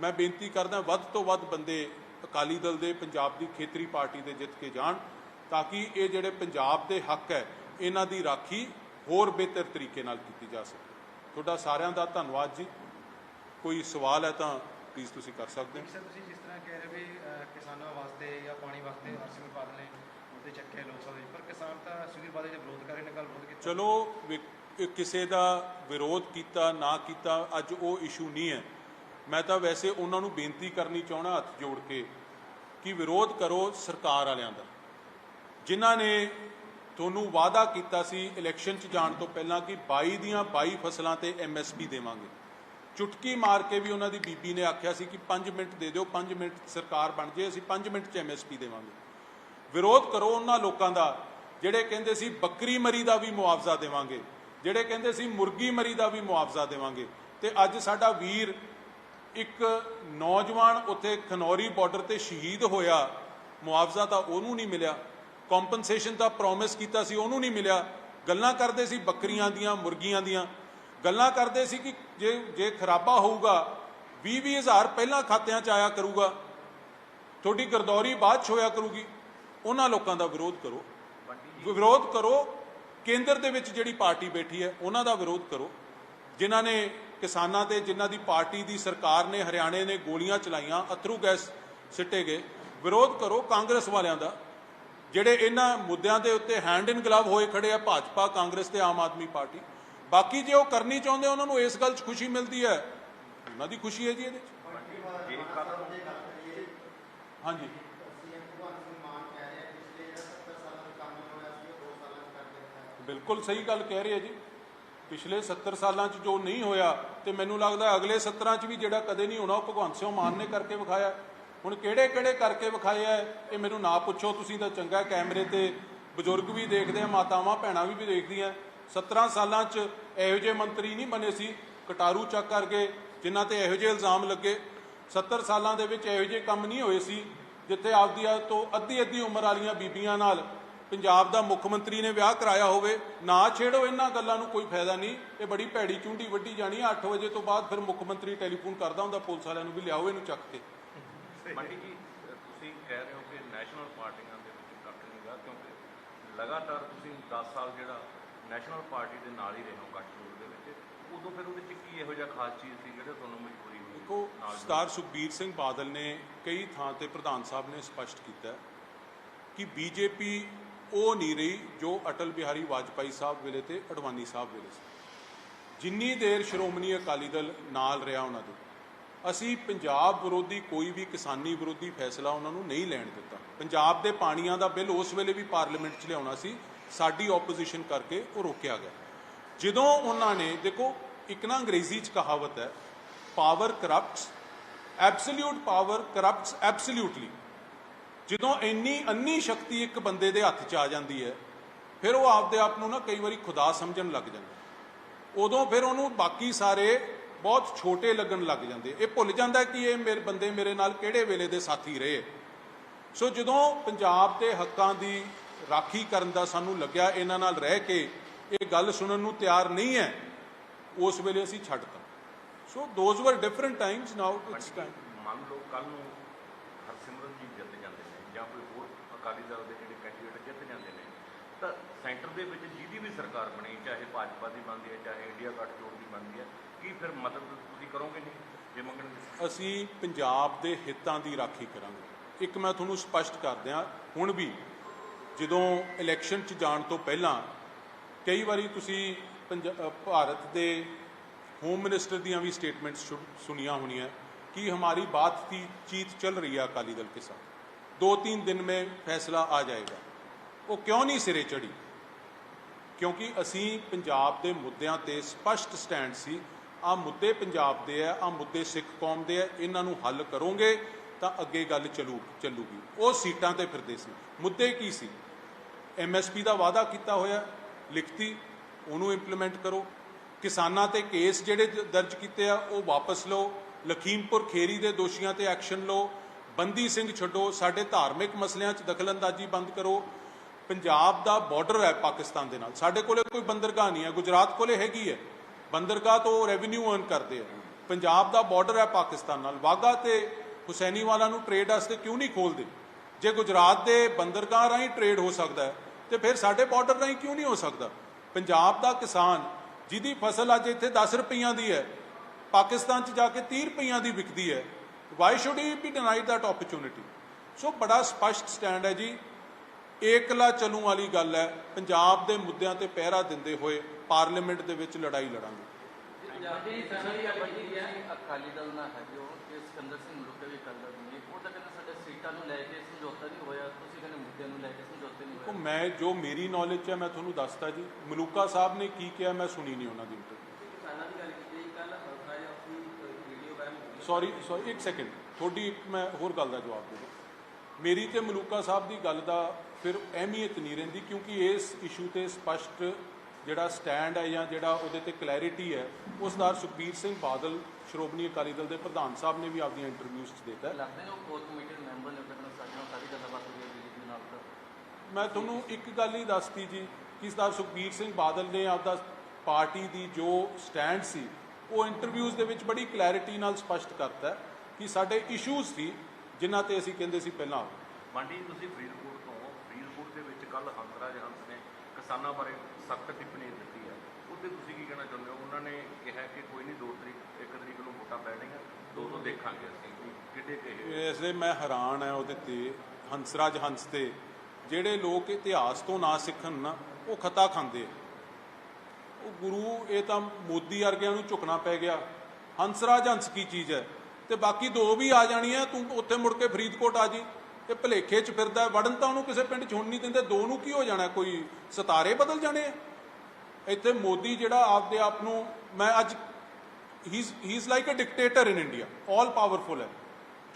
ਮੈਂ ਬੇਨਤੀ ਕਰਦਾ, ਵੱਧ ਤੋਂ ਵੱਧ ਬੰਦੇ ਅਕਾਲੀ ਦਲ ਦੇ ਪੰਜਾਬ ਦੀ ਖੇਤਰੀ ਪਾਰਟੀ ਦੇ ਜਿੱਤ ਕੇ ਜਾਣ ਤਾਂ ਕਿ ਇਹ ਜਿਹੜੇ ਪੰਜਾਬ ਦੇ ਹੱਕ ਹੈ ਇਹਨਾਂ ਦੀ ਰਾਖੀ ਹੋਰ ਬਿਹਤਰ ਤਰੀਕੇ ਨਾਲ ਕੀਤੀ ਜਾ ਸਕੇ। ਤੁਹਾਡਾ ਸਾਰਿਆਂ ਦਾ ਧੰਨਵਾਦ ਜੀ। ਕੋਈ ਸਵਾਲ ਹੈ ਤਾਂ ਪਲੀਜ਼ ਤੁਸੀਂ ਕਰ ਸਕਦੇ ਹੋ। ਸਰ ਤੁਸੀਂ ਜਿਸ ਤਰ੍ਹਾਂ ਕਹਿ ਰਹੇ ਵੀ ਕਿਸਾਨਾਂ ਵਾਸਤੇ ਜਾਂ ਪਾਣੀ ਵਾਸਤੇ ਹਰਸਿਮਰਤ ਬਾਦਲ ਨੇ ਮੁੱਦੇ ਚੱਕੇ ਲੋਕ ਸਭਾ ਪਰ ਕਿਸਾਨ ਤਾਂ ਸੁਖਬੀਰ ਬਾਦਲ ਦੇ ਵਿਰੋਧ ਕਰ ਰਹੇ ਨੇ ਗੱਲ ਵਿਰੋਧ ਕੀਤਾ। ਚਲੋ ਕਿਸੇ ਦਾ ਵਿਰੋਧ ਕੀਤਾ ਨਾ ਕੀਤਾ ਅੱਜ ਉਹ ਇਸ਼ੂ ਨਹੀਂ ਹੈ। ਮੈਂ ਤਾਂ ਵੈਸੇ ਉਹਨਾਂ ਨੂੰ ਬੇਨਤੀ ਕਰਨੀ ਚਾਹਣਾ ਹੱਥ ਜੋੜ ਕੇ ਕਿ ਵਿਰੋਧ ਕਰੋ ਸਰਕਾਰ ਵਾਲਿਆਂ ਦਾ। ਜਿਨ੍ਹਾਂ ਨੇ ਤੁਹਾਨੂੰ ਵਾਅਦਾ ਕੀਤਾ ਸੀ ਇਲੈਕਸ਼ਨ 'ਚ ਜਾਣ ਤੋਂ ਪਹਿਲਾਂ ਕਿ 22 ਦੀਆਂ 22 ਫਸਲਾਂ ਤੇ ਐਮਐਸਪੀ ਦੇਵਾਂਗੇ। ਚੁਟਕੀ ਮਾਰ ਕੇ ਵੀ ਉਹਨਾਂ ਦੀ ਬੀਬੀ ਨੇ ਆਖਿਆ ਸੀ ਕਿ 5 ਮਿੰਟ ਦੇ ਦਿਓ 5 ਮਿੰਟ ਸਰਕਾਰ ਬਣ ਜੇ, ਅਸੀਂ 5 ਮਿੰਟ 'ਚ ਐਮਐਸਪੀ ਦੇਵਾਂਗੇ। ਵਿਰੋਧ ਕਰੋ ਉਹਨਾਂ ਲੋਕਾਂ ਦਾ, ਜਿਹੜੇ ਕਹਿੰਦੇ ਸੀ ਬੱਕਰੀ ਮਰੀ ਦਾ ਵੀ ਮੁਆਵਜ਼ਾ ਦੇਵਾਂਗੇ, ਜਿਹੜੇ ਕਹਿੰਦੇ ਸੀ ਮੁਰਗੀ ਮਰੀ ਦਾ ਵੀ ਮੁਆਵਜ਼ਾ ਦੇਵਾਂਗੇ। ਤੇ ਅੱਜ ਸਾਡਾ ਵੀਰ ਇੱਕ ਨੌਜਵਾਨ ਉੱਥੇ ਖਨੌਰੀ ਬਾਰਡਰ ਤੇ ਸ਼ਹੀਦ ਹੋਇਆ, ਮੁਆਵਜ਼ਾ ਤਾਂ ਉਹਨੂੰ ਨਹੀਂ ਮਿਲਿਆ ਕੰਪਨਸੇਸ਼ਨ ਤਾਂ ਪ੍ਰੋਮਿਸ ਕੀਤਾ ਸੀ, ਉਹਨੂੰ ਨਹੀਂ ਮਿਲਿਆ। ਗੱਲਾਂ ਕਰਦੇ ਸੀ ਬੱਕਰੀਆਂ ਦੀਆਂ, ਮੁਰਗੀਆਂ ਦੀਆਂ। ਗੱਲਾਂ ਕਰਦੇ ਸੀ ਕਿ ਜੇ ਜੇ ਖਰਾਬਾ ਹੋਊਗਾ 20 ਹਜ਼ਾਰ ਪਹਿਲਾਂ ਖਾਤਿਆਂ 'ਚ ਆਇਆ ਕਰੂਗਾ। ਤੁਹਾਡੀ ਗਰਦੌਰੀ ਬਾਅਦ 'ਚ ਹੋਇਆ ਕਰੂਗੀ। ਉਹਨਾਂ ਲੋਕਾਂ ਦਾ ਵਿਰੋਧ ਕਰੋ। ਵਿਰੋਧ ਕਰੋ। ਕੇਂਦਰ ਦੇ ਵਿੱਚ ਜਿਹੜੀ ਪਾਰਟੀ ਬੈਠੀ ਹੈ, ਉਹਨਾਂ ਦਾ ਵਿਰੋਧ ਕਰੋ। ਜਿਨ੍ਹਾਂ ਨੇ ਕਿਸਾਨਾਂ ਤੇ ਜਿਨ੍ਹਾਂ ਦੀ ਪਾਰਟੀ ਦੀ ਸਰਕਾਰ ਨੇ ਹਰਿਆਣੇ ਨੇ ਗੋਲੀਆਂ ਚਲਾਈਆਂ, ਅਥਰੂ ਗੈਸ ਸਿੱਟੇ ਗਏ। ਵਿਰੋਧ ਕਰੋ ਕਾਂਗਰਸ ਵਾਲਿਆਂ ਦਾ। ਜਿਹੜੇ ਇਹਨਾਂ ਮੁੱਦਿਆਂ ਦੇ ਉੱਤੇ ਹੈਂਡ ਇਨ ਗਲਵ ਹੋਏ ਖੜੇ ਆ ਭਾਜਪਾ, ਕਾਂਗਰਸ ਤੇ ਆਮ ਆਦਮੀ ਪਾਰਟੀ। ਬਾਕੀ ਜੇ ਉਹ ਕਰਨੀ ਚਾਹੁੰਦੇ, ਉਹਨਾਂ ਨੂੰ ਇਸ ਗੱਲ 'ਚ ਖੁਸ਼ੀ ਮਿਲਦੀ ਹੈ। ਉਹਨਾਂ ਦੀ ਖੁਸ਼ੀ ਹੈ ਜੀ ਇਹਦੇ 'ਚ। ਹਾਂਜੀ। ਬਿਲਕੁਲ ਸਹੀ ਗੱਲ ਕਹਿ ਰਹੇ ਆ ਜੀ। ਪਿਛਲੇ 70 ਸਾਲਾਂ 'ਚ ਜੋ ਨਹੀਂ ਹੋਇਆ ਤੇ ਮੈਨੂੰ ਲੱਗਦਾ ਅਗਲੇ 17 'ਚ ਵੀ ਜਿਹੜਾ ਕਦੇ ਨਹੀਂ ਹੋਣਾ, ਉਹ ਭਗਵੰਤ ਸਿੰਘ ਮਾਨ ਨੇ ਕਰਕੇ ਵਿਖਾਇਆ। ਹੁਣ ਕਿਹੜੇ ਕਿਹੜੇ ਕਰਕੇ ਵਿਖਾਏ ਆ, ਇਹ ਮੈਨੂੰ ਨਾ ਪੁੱਛੋ। ਤੁਸੀਂ ਤਾਂ ਚੰਗਾ ਕੈਮਰੇ ਤੇ ਬਜ਼ੁਰਗ ਵੀ ਦੇਖਦੇ ਆ, ਮਾਤਾਵਾਂ, ਭੈਣਾਂ ਵੀ ਦੇਖਦੀਆਂ। 17 ਸਾਲਾਂ 'ਚ ਇਹੋ ਜਿਹੇ ਮੰਤਰੀ ਨਹੀਂ ਬਣੇ ਸੀ, ਕਟਾਰੂ ਚੱਕ ਕਰਕੇ ਜਿਨ੍ਹਾਂ ਤੇ ਇਹੋ ਜਿਹੇ ਇਲਜ਼ਾਮ ਲੱਗੇ। 70 ਸਾਲਾਂ ਦੇ ਵਿੱਚ ਇਹੋ ਜਿਹੇ ਕੰਮ ਨਹੀਂ ਹੋਏ ਸੀ, ਜਿੱਥੇ ਆਪਦੀ ਤੋਂ ਅੱਧੀ ਅੱਧੀ ਉਮਰ ਵਾਲੀਆਂ ਬੀਬੀਆਂ ਨਾਲ ਪੰਜਾਬ ਦਾ ਮੁੱਖ ਮੰਤਰੀ ਨੇ ਵਿਆਹ ਕਰਾਇਆ ਹੋਵੇ ਨਾ ਛੇੜੋ ਇਹਨਾਂ ਗੱਲਾਂ ਨੂੰ ਕੋਈ ਫਾਇਦਾ ਨਹੀਂ। ਇਹ ਬੜੀ ਭੈੜੀ ਚੁੰਡੀ ਵੱਢੀ ਜਾਣੀ ਆ। 8 ਵਜੇ ਤੋਂ ਬਾਅਦ ਫਿਰ ਮੁੱਖ ਮੰਤਰੀ ਟੈਲੀਫੋਨ ਕਰਦਾ ਹੁੰਦਾ ਪੁਲਿਸ ਵਾਲਿਆਂ ਨੂੰ ਵੀ ਲਿਆਓ ਇਹਨੂੰ ਚੱਕ ਕੇ। ਮੰਡੀ ਜੀ ਤੁਸੀਂ ਕਹਿ ਰਹੇ ਹੋ ਕਿ ਨੈਸ਼ਨਲ ਪਾਰਟੀਆਂ ਦੇ ਵਿੱਚ ਕੱਟ ਨਹੀਂਗਾ ਕਿਉਂਕਿ ਲਗਾਤਾਰ ਤੁਸੀਂ 10 ਸਾਲ ਜਿਹੜਾ ਨੈਸ਼ਨਲ ਪਾਰਟੀ ਦੇ ਨਾਲ ਹੀ ਰਹੇ ਹੋ ਕੱਟਪੂਰ ਦੇ ਵਿੱਚ ਉਦੋਂ ਫਿਰ ਉਹਦੇ ਚ ਕੀ ਇਹੋ ਜਿਹਾ ਖਾਸ ਚੀਜ਼ ਸੀ ਜਿਹੜੇ ਤੁਹਾਨੂੰ ਮਜਬੂਰੀ ਹੋਈ ਦੇਖੋ ਸਰਦਾਰ ਸੁਖਬੀਰ ਸਿੰਘ ਬਾਦਲ ਨੇ ਕਈ ਥਾਂ ਤੇ ਪ੍ਰਧਾਨ ਸਾਹਿਬ ਨੇ ਸਪਸ਼ਟ ਕੀਤਾ ਹੈ ਕਿ ਬੀਜੇਪੀ ਉਹ ਨਹੀਂ ਰਹੀ ਜੋ ਅਟਲ ਬਿਹਾਰੀ ਵਾਜਪਾਈ ਸਾਹਿਬ ਵੇਲੇ ਤੇ ਅਡਵਾਨੀ ਸਾਹਿਬ ਵੇਲੇ ਸੀ। ਜਿੰਨੀ ਦੇਰ ਸ਼੍ਰੋਮਣੀ ਅਕਾਲੀ ਦਲ ਨਾਲ ਰਿਹਾ ਉਹਨਾਂ ਦੇ ਅਸੀਂ ਪੰਜਾਬ ਵਿਰੋਧੀ ਕੋਈ ਵੀ ਕਿਸਾਨੀ ਵਿਰੋਧੀ ਫੈਸਲਾ ਉਹਨਾਂ ਨੂੰ ਨਹੀਂ ਲੈਣ ਦਿੱਤਾ। ਪੰਜਾਬ ਦੇ ਪਾਣੀਆਂ ਦਾ ਬਿੱਲ ਉਸ ਵੇਲੇ ਵੀ ਪਾਰਲੀਮੈਂਟ 'ਚ ਲਿਆਉਣਾ ਸੀ, ਸਾਡੀ ਆਪੋਜੀਸ਼ਨ ਕਰਕੇ ਉਹ ਰੋਕਿਆ ਗਿਆ। ਜਦੋਂ ਉਹਨਾਂ ਨੇ, ਦੇਖੋ, ਇੱਕ ਨਾ ਅੰਗਰੇਜ਼ੀ 'ਚ ਕਹਾਵਤ ਹੈ power corrupts absolute power corrupts absolutely ਜਦੋਂ ਇੰਨੀ ਅੰਨੀ ਸ਼ਕਤੀ ਇੱਕ ਬੰਦੇ ਦੇ ਹੱਥ 'ਚ ਆ ਜਾਂਦੀ ਹੈ ਫਿਰ ਉਹ ਆਪਦੇ ਆਪ ਨੂੰ ਨਾ ਕਈ ਵਾਰੀ ਖੁਦਾ ਸਮਝਣ ਲੱਗ ਜਾਂਦਾ ਉਦੋਂ ਫਿਰ ਉਹਨੂੰ ਬਾਕੀ ਸਾਰੇ ਬਹੁਤ ਛੋਟੇ ਲੱਗਣ ਲੱਗ ਜਾਂਦੇ ਇਹ ਭੁੱਲ ਜਾਂਦਾ ਕਿ ਇਹ ਮੇਰੇ ਬੰਦੇ ਮੇਰੇ ਨਾਲ ਕਿਹੜੇ ਵੇਲੇ ਦੇ ਸਾਥੀ ਰਹੇ। ਸੋ ਜਦੋਂ ਪੰਜਾਬ ਦੇ ਹੱਕਾਂ ਦੀ ਰਾਖੀ ਕਰਨ ਦਾ ਸਾਨੂੰ ਲੱਗਿਆ ਇਹਨਾਂ ਨਾਲ ਰਹਿ ਕੇ ਇਹ ਗੱਲ ਸੁਣਨ ਨੂੰ ਤਿਆਰ ਨਹੀਂ ਹੈ ਉਸ ਵੇਲੇ ਅਸੀਂ ਛੱਡਤਾ so those were different times now it's time ਮੰਨ ਲਓ ਕੱਲ ਨੂੰ ਹਰਸਿਮਰਤ ਜੀ ਜਿੱਤ ਜਾਂਦੇ ਨੇ ਜਾਂ ਕੋਈ ਹੋਰ ਅਕਾਲੀ ਦਲ ਦੇ ਜਿਹੜੇ ਕੈਂਡੀਡੇਟ ਜਿੱਤ ਜਾਂਦੇ ਨੇ ਤਾਂ ਸੈਂਟਰ ਦੇ ਵਿੱਚ ਜਿਹਦੀ ਵੀ ਸਰਕਾਰ ਬਣੀ ਚਾਹੇ ਭਾਜਪਾ ਦੀ ਬਣਦੀ ਹੈ ਚਾਹੇ ਇੰਡੀਆ ਗੱਠਜੋੜ ਦੀ ਬਣਦੀ ਹੈ ਕੀ ਫਿਰ ਮਦਦ ਤੁਸੀਂ ਕਰੋਗੇ ਨਹੀਂ ਜੇ ਮੰਗਣਗੇ ਅਸੀਂ ਪੰਜਾਬ ਦੇ ਹਿੱਤਾਂ ਦੀ ਰਾਖੀ ਕਰਾਂਗੇ ਇੱਕ ਮੈਂ ਤੁਹਾਨੂੰ ਸਪਸ਼ਟ ਕਰ ਦਿਆਂ ਹੁਣ ਵੀ ਜਦੋਂ ਇਲੈਕਸ਼ਨ 'ਚ ਜਾਣ ਤੋਂ ਪਹਿਲਾਂ ਕਈ ਵਾਰੀ ਤੁਸੀਂ ਪੰਜ- ਅ, ਭਾਰਤ ਦੇ ਹੋਮ ਮਿਨਿਸਟਰ ਦੀਆਂ ਵੀ ਸਟੇਟਮੈਂਟਸ ਸੁਣੀਆਂ ਹੋਣੀਆਂ ਕਿ ਹਮਾਰੀ ਬਾਤ की चीत चल रही है अकाली दल के साथ दो तीन दिन में फैसला आ जाएगा ਉਹ ਕਿਉਂ ਨਹੀਂ ਸਿਰੇ ਚੜੀ ਕਿਉਂਕਿ ਅਸੀਂ ਪੰਜਾਬ ਦੇ ਮੁੱਦਿਆਂ ਤੇ ਸਪਸ਼ਟ ਸਟੈਂਡ ਸੀ ਆ ਮੁੱਦੇ ਪੰਜਾਬ ਦੇ ਆ ਆ ਮੁੱਦੇ ਸਿੱਖ ਕੌਮ ਦੇ ਆ ਇਹਨਾਂ ਨੂੰ ਹੱਲ ਕਰੋਗੇ ਤਾਂ ਅੱਗੇ ਗੱਲ ਚੱਲੂ ਚੱਲੂਗੀ ਉਹ ਸੀਟਾਂ ਤੇ ਫਿਰਦੇ ਸੀ ਮੁੱਦੇ ਕੀ ਸੀ ਐਮਐਸਪੀ ਦਾ ਵਾਅਦਾ ਕੀਤਾ ਹੋਇਆ ਲਿਖਤੀ ਉਹਨੂੰ ਇੰਪਲੀਮੈਂਟ ਕਰੋ ਕਿਸਾਨਾਂ ਤੇ ਕੇਸ ਜਿਹੜੇ ਦ- ਦਰਜ ਕੀਤੇ ਆ ਉਹ ਵਾਪਸ ਲਓ ਲਖੀਮਪੁਰ ਖੇਰੀ ਦੇ ਦੋਸ਼ੀਆਂ ਤੇ ਐਕਸ਼ਨ ਲਓ ਬੰਦੀ ਸਿੰਘ ਛੱਡੋ, ਸਾਡੇ ਧਾਰਮਿਕ ਮਸਲਿਆਂ 'ਚ ਦਖਲਅੰਦਾਜ਼ੀ ਬੰਦ ਕਰੋ। ਪੰਜਾਬ ਦਾ ਬਾਰਡਰ ਹੈ ਪਾਕਿਸਤਾਨ ਦੇ ਨਾਲ। ਸਾਡੇ ਕੋਲੇ ਕੋਈ ਬੰਦਰਗਾਹ ਨਹੀਂ ਹੈ। ਗੁਜਰਾਤ ਕੋਲੇ ਹੈਗੀ ਹੈ। ਬੰਦਰਗਾਹ ਤੋਂ ਰੈਵਨਿਊ ਅਰਨ ਕਰਦੇ ਆ। ਪੰਜਾਬ ਦਾ ਬਾਰਡਰ ਹੈ ਪਾਕਿਸਤਾਨ ਨਾਲ। ਵਾਗਾ ਤੇ ਹੁਸੈਨੀਵਾਲਾ ਨੂੰ ਟ੍ਰੇਡ ਵਾਸਤੇ ਕਿਉਂ ਨਹੀਂ ਖੋਲਦੇ? ਜੇ ਗੁਜਰਾਤ ਦੇ ਬੰਦਰਗਾਹ ਰਾਹੀਂ ਟ੍ਰੇਡ ਹੋ ਸਕਦਾ ਹੈ, ਤੇ ਫਿਰ ਸਾਡੇ ਬਾਰਡਰ ਰਾਹੀਂ ਕਿਉਂ ਨਹੀਂ ਹੋ ਸਕਦਾ? ਪੰਜਾਬ ਦਾ ਕਿਸਾਨ ਜਿਹਦੀ ਫਸਲ ਅੱਜ ਇੱਥੇ 10 ਰੁਪਈਆਂ ਦੀ ਹੈ, ਪਾਕਿਸਤਾਨ 'ਚ ਜਾ ਕੇ 30 ਰੁਪਈਆਂ ਦੀ ਵਿਕਦੀ ਹੈ why should he be denied that opportunity so ਬੜਾ ਸਪਸ਼ਟ ਸਟੈਂਡ ਹੈ ਜੀ ਏਕਲਾ ਚੱਲੂ ਵਾਲੀ ਗੱਲ ਹੈ ਪੰਜਾਬ ਦੇ ਮੁੱਦਿਆਂ ਤੇ ਪਹਿਰਾ ਦਿੰਦੇ ਹੋਏ ਪਾਰਲੀਮੈਂਟ ਦੇ ਵਿੱਚ ਲੜਾਈ ਲੜਾਂਗੇ ਪੰਜਾਬੀ ਸਹੀ ਬਣੀ ਹੈ ਅਕਾਲੀ ਦਲ ਨਾਲ ਹੈ ਜੋ ਕਿ ਸਿਕੰਦਰ ਸਿੰਘ ਮਲੂਕਾ ਵੀ ਅਕਾਲੀ ਦਲ ਦੀ ਉਹ ਤਾਂ ਕਹਿੰਦੇ ਸਾਡੇ ਸੀਟਾਂ ਨੂੰ ਲੈ ਕੇ ਸਮਝੌਤਾ ਨਹੀਂ ਹੋਇਆ ਤੁਸੀਂ ਕਹਿੰਦੇ ਮੁੱਦਿਆਂ ਨੂੰ ਲੈ ਕੇ ਸਮਝੌਤੇ ਨਹੀਂ ਉਹ ਹੋਇਆ ਮੈਂ ਜੋ ਮੇਰੀ ਨੌਲੇਜ 'ਚ ਹੈ ਮੈਂ ਤੁਹਾਨੂੰ ਦੱਸਤਾ ਜੀ ਮਲੂਕਾ ਸਾਹਿਬ ਨੇ ਕੀ ਕਿਹਾ ਮੈਂ ਸੁਣੀ ਨਹੀਂ ਉਹਨਾਂ ਦੀ ਇੰਟਰਵਿਊ ਕਿਸਾਨਾਂ ਦੀ ਗੱਲ ਕੀਤੀ ਕੱਲ ਹਲਕਾ ਜਿਹਾ ਆਪਣੀ ਵੀਡੀਓ ਵਾਇਰਲ ਹੋ ਗਈ ਸੌਰੀ ਸੌਰੀ ਇੱਕ ਸੈਕਿੰਡ ਤੁਹਾਡੀ ਇੱਕ ਮੈਂ ਹੋਰ ਗੱਲ ਦਾ ਜਵਾਬ ਦੇ ਦਿਓ ਮੇਰੀ ਤੇ ਮਲੂਕਾ ਸਾਹਿਬ ਦੀ ਗੱਲ ਦਾ ਫਿਰ ਅਹਿਮੀਅਤ ਨਹੀਂ ਰਹਿੰਦੀ ਕਿਉਂਕਿ ਇਸ ਇਸ਼ੂ ਤੇ ਸਪਸ਼ਟ ਜਿਹੜਾ ਸਟੈਂਡ ਹੈ ਜਾਂ ਜਿਹੜਾ ਉਹਦੇ ਤੇ ਕਲੈਰਿਟੀ ਹੈ ਉਸ ਦਾ ਸੁਖਬੀਰ ਸਿੰਘ ਬਾਦਲ ਸ਼੍ਰੋਮਣੀ ਅਕਾਲੀ ਦਲ ਦੇ ਪ੍ਰਧਾਨ ਸਾਹਿਬ ਨੇ ਵੀ ਆਪਦੀਆਂ ਇੰਟਰਵਿਊਜ਼ 'ਚ ਦਿੱਤਾ ਹੈ। ਲੱਗਦੇ ਨੇ ਉਹ ਕਮੇਟੀ ਦੇ ਮੈਂਬਰ ਨੇ ਉਹਨਾਂ ਸਾਡੇ ਨਾਲ ਸਾਰੀ ਗੱਲਬਾਤ ਹੋਈ ਹੈ ਬੀਜੇਪੀ ਨਾਲ ਤਾਂ। ਮੈਂ ਤੁਹਾਨੂੰ ਇੱਕ ਗੱਲ ਹੀ ਦੱਸਤੀ ਜੀ ਕਿ ਸਰਦਾਰ ਸੁਖਬੀਰ ਸਿੰਘ ਬਾਦਲ ਨੇ ਆਪਦਾ ਪਾਰਟੀ ਦੀ ਜੋ ਸਟੈਂਡ ਸੀ ਉਹ ਇੰਟਰਵਿਊਜ਼ ਦੇ ਵਿੱਚ ਬੜੀ ਕਲੈਰਿਟੀ ਨਾਲ ਸਪਸ਼ਟ ਕਰਤਾ ਹੈ ਕਿ ਸਾਡੇ ਇਸ਼ੂਜ਼ ਸੀ ਜਿਨ੍ਹਾਂ ਤੇ ਅਸੀਂ ਕਹਿੰਦੇ ਸੀ ਪਹਿਲਾਂ। ਮੰਡੀ ਤੁਸੀਂ ਫਰੀਦਕੋਟ ਤੋਂ ਫਰੀਦਕੋਟ ਦੇ ਵਿੱਚ ਕੱਲ ਹੰਸਰਾਜ ਹੰਸ ਨੇ ਕਿਸਾਨਾਂ ਬਾਰੇ ਸਖਤ ਟਿੱਪਣੀ ਦਿੱਤੀ ਹੈ। ਉਹਦੇ ਤੁਸੀਂ ਕੀ ਕਹਿਣਾ ਚਾਹੁੰਦੇ ਹੋ? ਉਹਨਾਂ ਨੇ ਕਿਹਾ ਕਿ ਕੋਈ ਨਹੀਂ 2 ਤਰੀਕ 1 ਤਰੀਕ ਨੂੰ ਵੋਟਾਂ ਪੈਣੀਆਂ ਦੋ ਤੋਂ ਦੇਖਾਂਗੇ ਅਸੀਂ ਕਿੱਡੇ ਕਹੇ ਵੈਸੇ ਮੈਂ ਹੈਰਾਨ ਹੈ ਉਹਦੇ ਤੇ ਹੰਸਰਾਜ ਹੰਸ ਤੇ। ਜਿਹੜੇ ਲੋਕ ਇਤਿਹਾਸ ਤੋਂ ਨਾ ਸਿੱਖਣ ਨਾ ਉਹ ਖਤਾ ਖਾਂਦੇ ਆ। ਉਹ ਗੁਰੂ, ਇਹ ਤਾਂ ਮੋਦੀ ਵਰਗਿਆਂ ਨੂੰ ਝੁਕਣਾ ਪੈ ਗਿਆ। ਹੰਸਰਾਜ ਹੰਸ ਕੀ ਚੀਜ਼ ਹੈ? ਤੇ ਬਾਕੀ ਦੋ ਵੀ ਆ ਜਾਣੀਆਂ, ਤੂੰ ਉੱਥੇ ਮੁੜ ਕੇ ਫਰੀਦਕੋਟ ਆ ਜੀ। ਇਹ ਭਲੇਖੇ ਚ ਫਿਰਦਾ ਵੜਨ ਤਾਂ ਉਹਨੂੰ ਕਿਸੇ ਪਿੰਡ ਚ ਹੁਣ ਨਹੀਂ ਦਿੰਦੇ, ਦੋ ਨੂੰ ਕੀ ਹੋ ਜਾਣਾ? ਕੋਈ ਸਿਤਾਰੇ ਬਦਲ ਜਾਣੇ ਆ? ਇੱਥੇ ਮੋਦੀ ਜਿਹੜਾ ਆਪਦੇ ਆਪ ਨੂੰ, ਮੈਂ ਅੱਜ ਹੀ is like a dictator in India all powerful ਹੈ।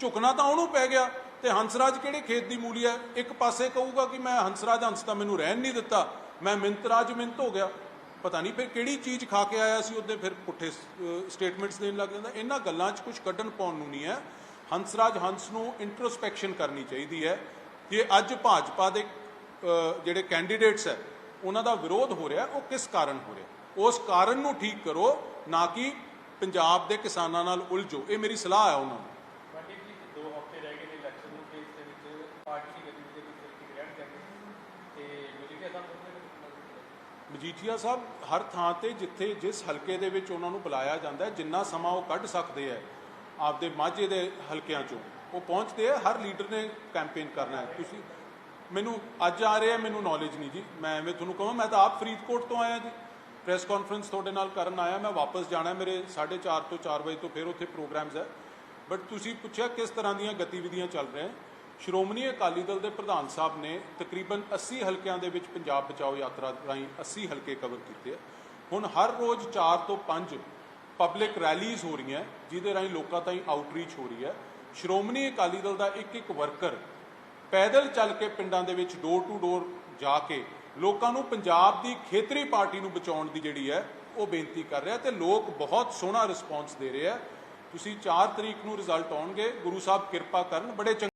ਝੁਕਣਾ ਤਾਂ ਉਹਨੂੰ ਪੈ ਗਿਆ। ਤੇ ਹੰਸਰਾਜ ਕਿਹੜੇ ਖੇਤ ਦੀ ਮੂਲੀ ਹੈ? ਇੱਕ ਪਾਸੇ ਕਹੂਗਾ ਕਿ ਮੈਂ ਹੰਸਰਾਜ ਹੰਸ ਤਾਂ ਮੈਨੂੰ ਰਹਿਣ ਨਹੀਂ ਦਿੱਤਾ, ਮੈਂ ਮਿੰਤਰਾਜ ਮਿੰਤ ਹੋ ਗਿਆ। ਪਤਾ ਨਹੀਂ ਫਿਰ ਕਿਹੜੀ ਚੀਜ਼ ਖਾ ਕੇ ਆਇਆ ਸੀ ਉਹਦੇ ਫਿਰ ਪੁੱਠੇ ਸਟੇਟਮੈਂਟਸ ਦੇਣ ਲੱਗ ਜਾਂਦਾ। ਇਹਨਾਂ ਗੱਲਾਂ 'ਚ ਕੁਝ ਕੱਢਣ ਪਾਉਣ ਨੂੰ ਨਹੀਂ ਹੈ। ਹੰਸਰਾਜ ਹੰਸ ਨੂੰ ਇੰਟਰੋਸਪੈਕਸ਼ਨ ਕਰਨੀ ਚਾਹੀਦੀ ਹੈ ਕਿ ਅੱਜ ਭਾਜਪਾ ਦੇ ਜਿਹੜੇ ਕੈਂਡੀਡੇਟਸ ਹੈ, ਉਹਨਾਂ ਦਾ ਵਿਰੋਧ ਹੋ ਰਿਹਾ, ਉਹ ਕਿਸ ਕਾਰਨ ਹੋ ਰਿਹਾ? ਉਸ ਕਾਰਨ ਨੂੰ ਠੀਕ ਕਰੋ, ਨਾ ਕਿ ਪੰਜਾਬ ਦੇ ਕਿਸਾਨਾਂ ਨਾਲ ਉਲਝੋ। ਇਹ ਮੇਰੀ ਸਲਾਹ ਹੈ ਉਹਨਾਂ ਨੂੰ ਮੰਡੀ ਜੀ ਦੋ ਹਫ਼ਤੇ ਰਹਿ ਗਏ ਨੇ ਇਲੈਕਸ਼ਨ ਨੂੰ ਤੇ ਇਸ ਦੇ ਵਿੱਚ ਪਾਰਟੀ ਦੀ ਗਤੀਵਿਧੀ ਦੇ ਵਿੱਚ ਕੀ ਰਹਿਣ ਚਾਹੀਦੇ ਤੇ ਮਜੀਠੀਆ ਸਾਹਿਬ ਨੂੰ ਮਜੀਠੀਆ ਸਾਹਿਬ, ਹਰ ਥਾਂ ਤੇ ਜਿੱਥੇ ਜਿਸ ਹਲਕੇ ਦੇ ਵਿੱਚ ਉਹਨਾਂ ਨੂੰ ਬੁਲਾਇਆ ਜਾਂਦਾ ਹੈ, ਜਿੰਨਾ ਸਮਾਂ ਉਹ ਕੱਢ ਸਕਦੇ ਹੈ ਆਪਦੇ ਮਾਝੇ ਦੇ ਹਲਕਿਆਂ ਚੋਂ, ਉਹ ਪਹੁੰਚਦੇ ਆ ਹਰ ਲੀਡਰ ਨੇ ਕੈਂਪੇਨ ਕਰਨਾ ਹੈ। ਤੁਸੀਂ, ਮੈਨੂੰ ਅੱਜ ਆ ਰਿਹਾ, ਮੈਨੂੰ ਨੌਲੇਜ ਨਹੀਂ ਜੀ। ਮੈਂ ਐਵੇਂ ਤੁਹਾਨੂੰ ਕਹਾਂ, ਮੈਂ ਤਾਂ ਆਪ ਫਰੀਦਕੋਟ ਤੋਂ ਆਇਆ ਜੀ। ਪ੍ਰੈਸ ਕਾਨਫਰੰਸ ਤੁਹਾਡੇ ਨਾਲ ਕਰਨ ਆਇਆ, ਮੈਂ ਵਾਪਸ ਜਾਣਾ ਮੇਰੇ 4:30 ਤੋਂ 4 ਵਜੇ ਤੋਂ ਫਿਰ ਉੱਥੇ ਪ੍ਰੋਗਰਾਮਸ ਹੈ। ਬਟ ਤੁਸੀਂ ਪੁੱਛਿਆ ਕਿਸ ਤਰ੍ਹਾਂ ਦੀਆਂ ਗਤੀਵਿਧੀਆਂ ਚੱਲ ਰਹੀਆਂ ਸ਼੍ਰੋਮਣੀ ਅਕਾਲੀ ਦਲ ਦੇ ਪ੍ਰਧਾਨ ਸਾਹਿਬ ਨੇ ਤਕਰੀਬਨ 80 ਹਲਕਿਆਂ ਦੇ ਵਿੱਚ ਪੰਜਾਬ ਬਚਾਓ ਯਾਤਰਾ ਰਾਹੀਂ 80 ਹਲਕੇ ਕਵਰ ਕੀਤੇ ਹੁਣ ਹਰ ਰੋਜ਼ 4 ਤੋਂ 5 ਪਬਲਿਕ ਰੈਲੀਜ਼ ਹੋ ਰਹੀਆਂ, ਜਿਹਦੇ ਰਾਹੀਂ ਲੋਕਾਂ ਤਾਈਂ ਆਊਟਰੀਚ ਹੋ ਰਹੀ ਹੈ। ਸ਼੍ਰੋਮਣੀ ਅਕਾਲੀ ਦਲ ਦਾ ਇੱਕ ਇੱਕ ਵਰਕਰ ਪੈਦਲ ਚੱਲ ਕੇ ਪਿੰਡਾਂ ਦੇ ਵਿੱਚ ਡੋਰ ਟੂ ਡੋਰ ਜਾ ਕੇ ਲੋਕਾਂ ਨੂੰ ਪੰਜਾਬ ਦੀ ਖੇਤਰੀ ਪਾਰਟੀ ਨੂੰ ਬਚਾਉਣ ਦੀ ਜਿਹੜੀ ਹੈ, ਉਹ ਬੇਨਤੀ ਕਰ ਰਿਹਾ ਤੇ ਲੋਕ ਬਹੁਤ ਸੋਹਣਾ ਰਿਸਪੌਂਸ ਦੇ ਰਹੇ ਆ। ਤੁਸੀਂ 4 ਤਰੀਕ ਨੂੰ ਰਿਜ਼ਲਟ ਆਉਣਗੇ। ਗੁਰੂ ਸਾਹਿਬ ਕਿਰਪਾ ਕਰਨ, ਬੜੇ ਚੰਗੇ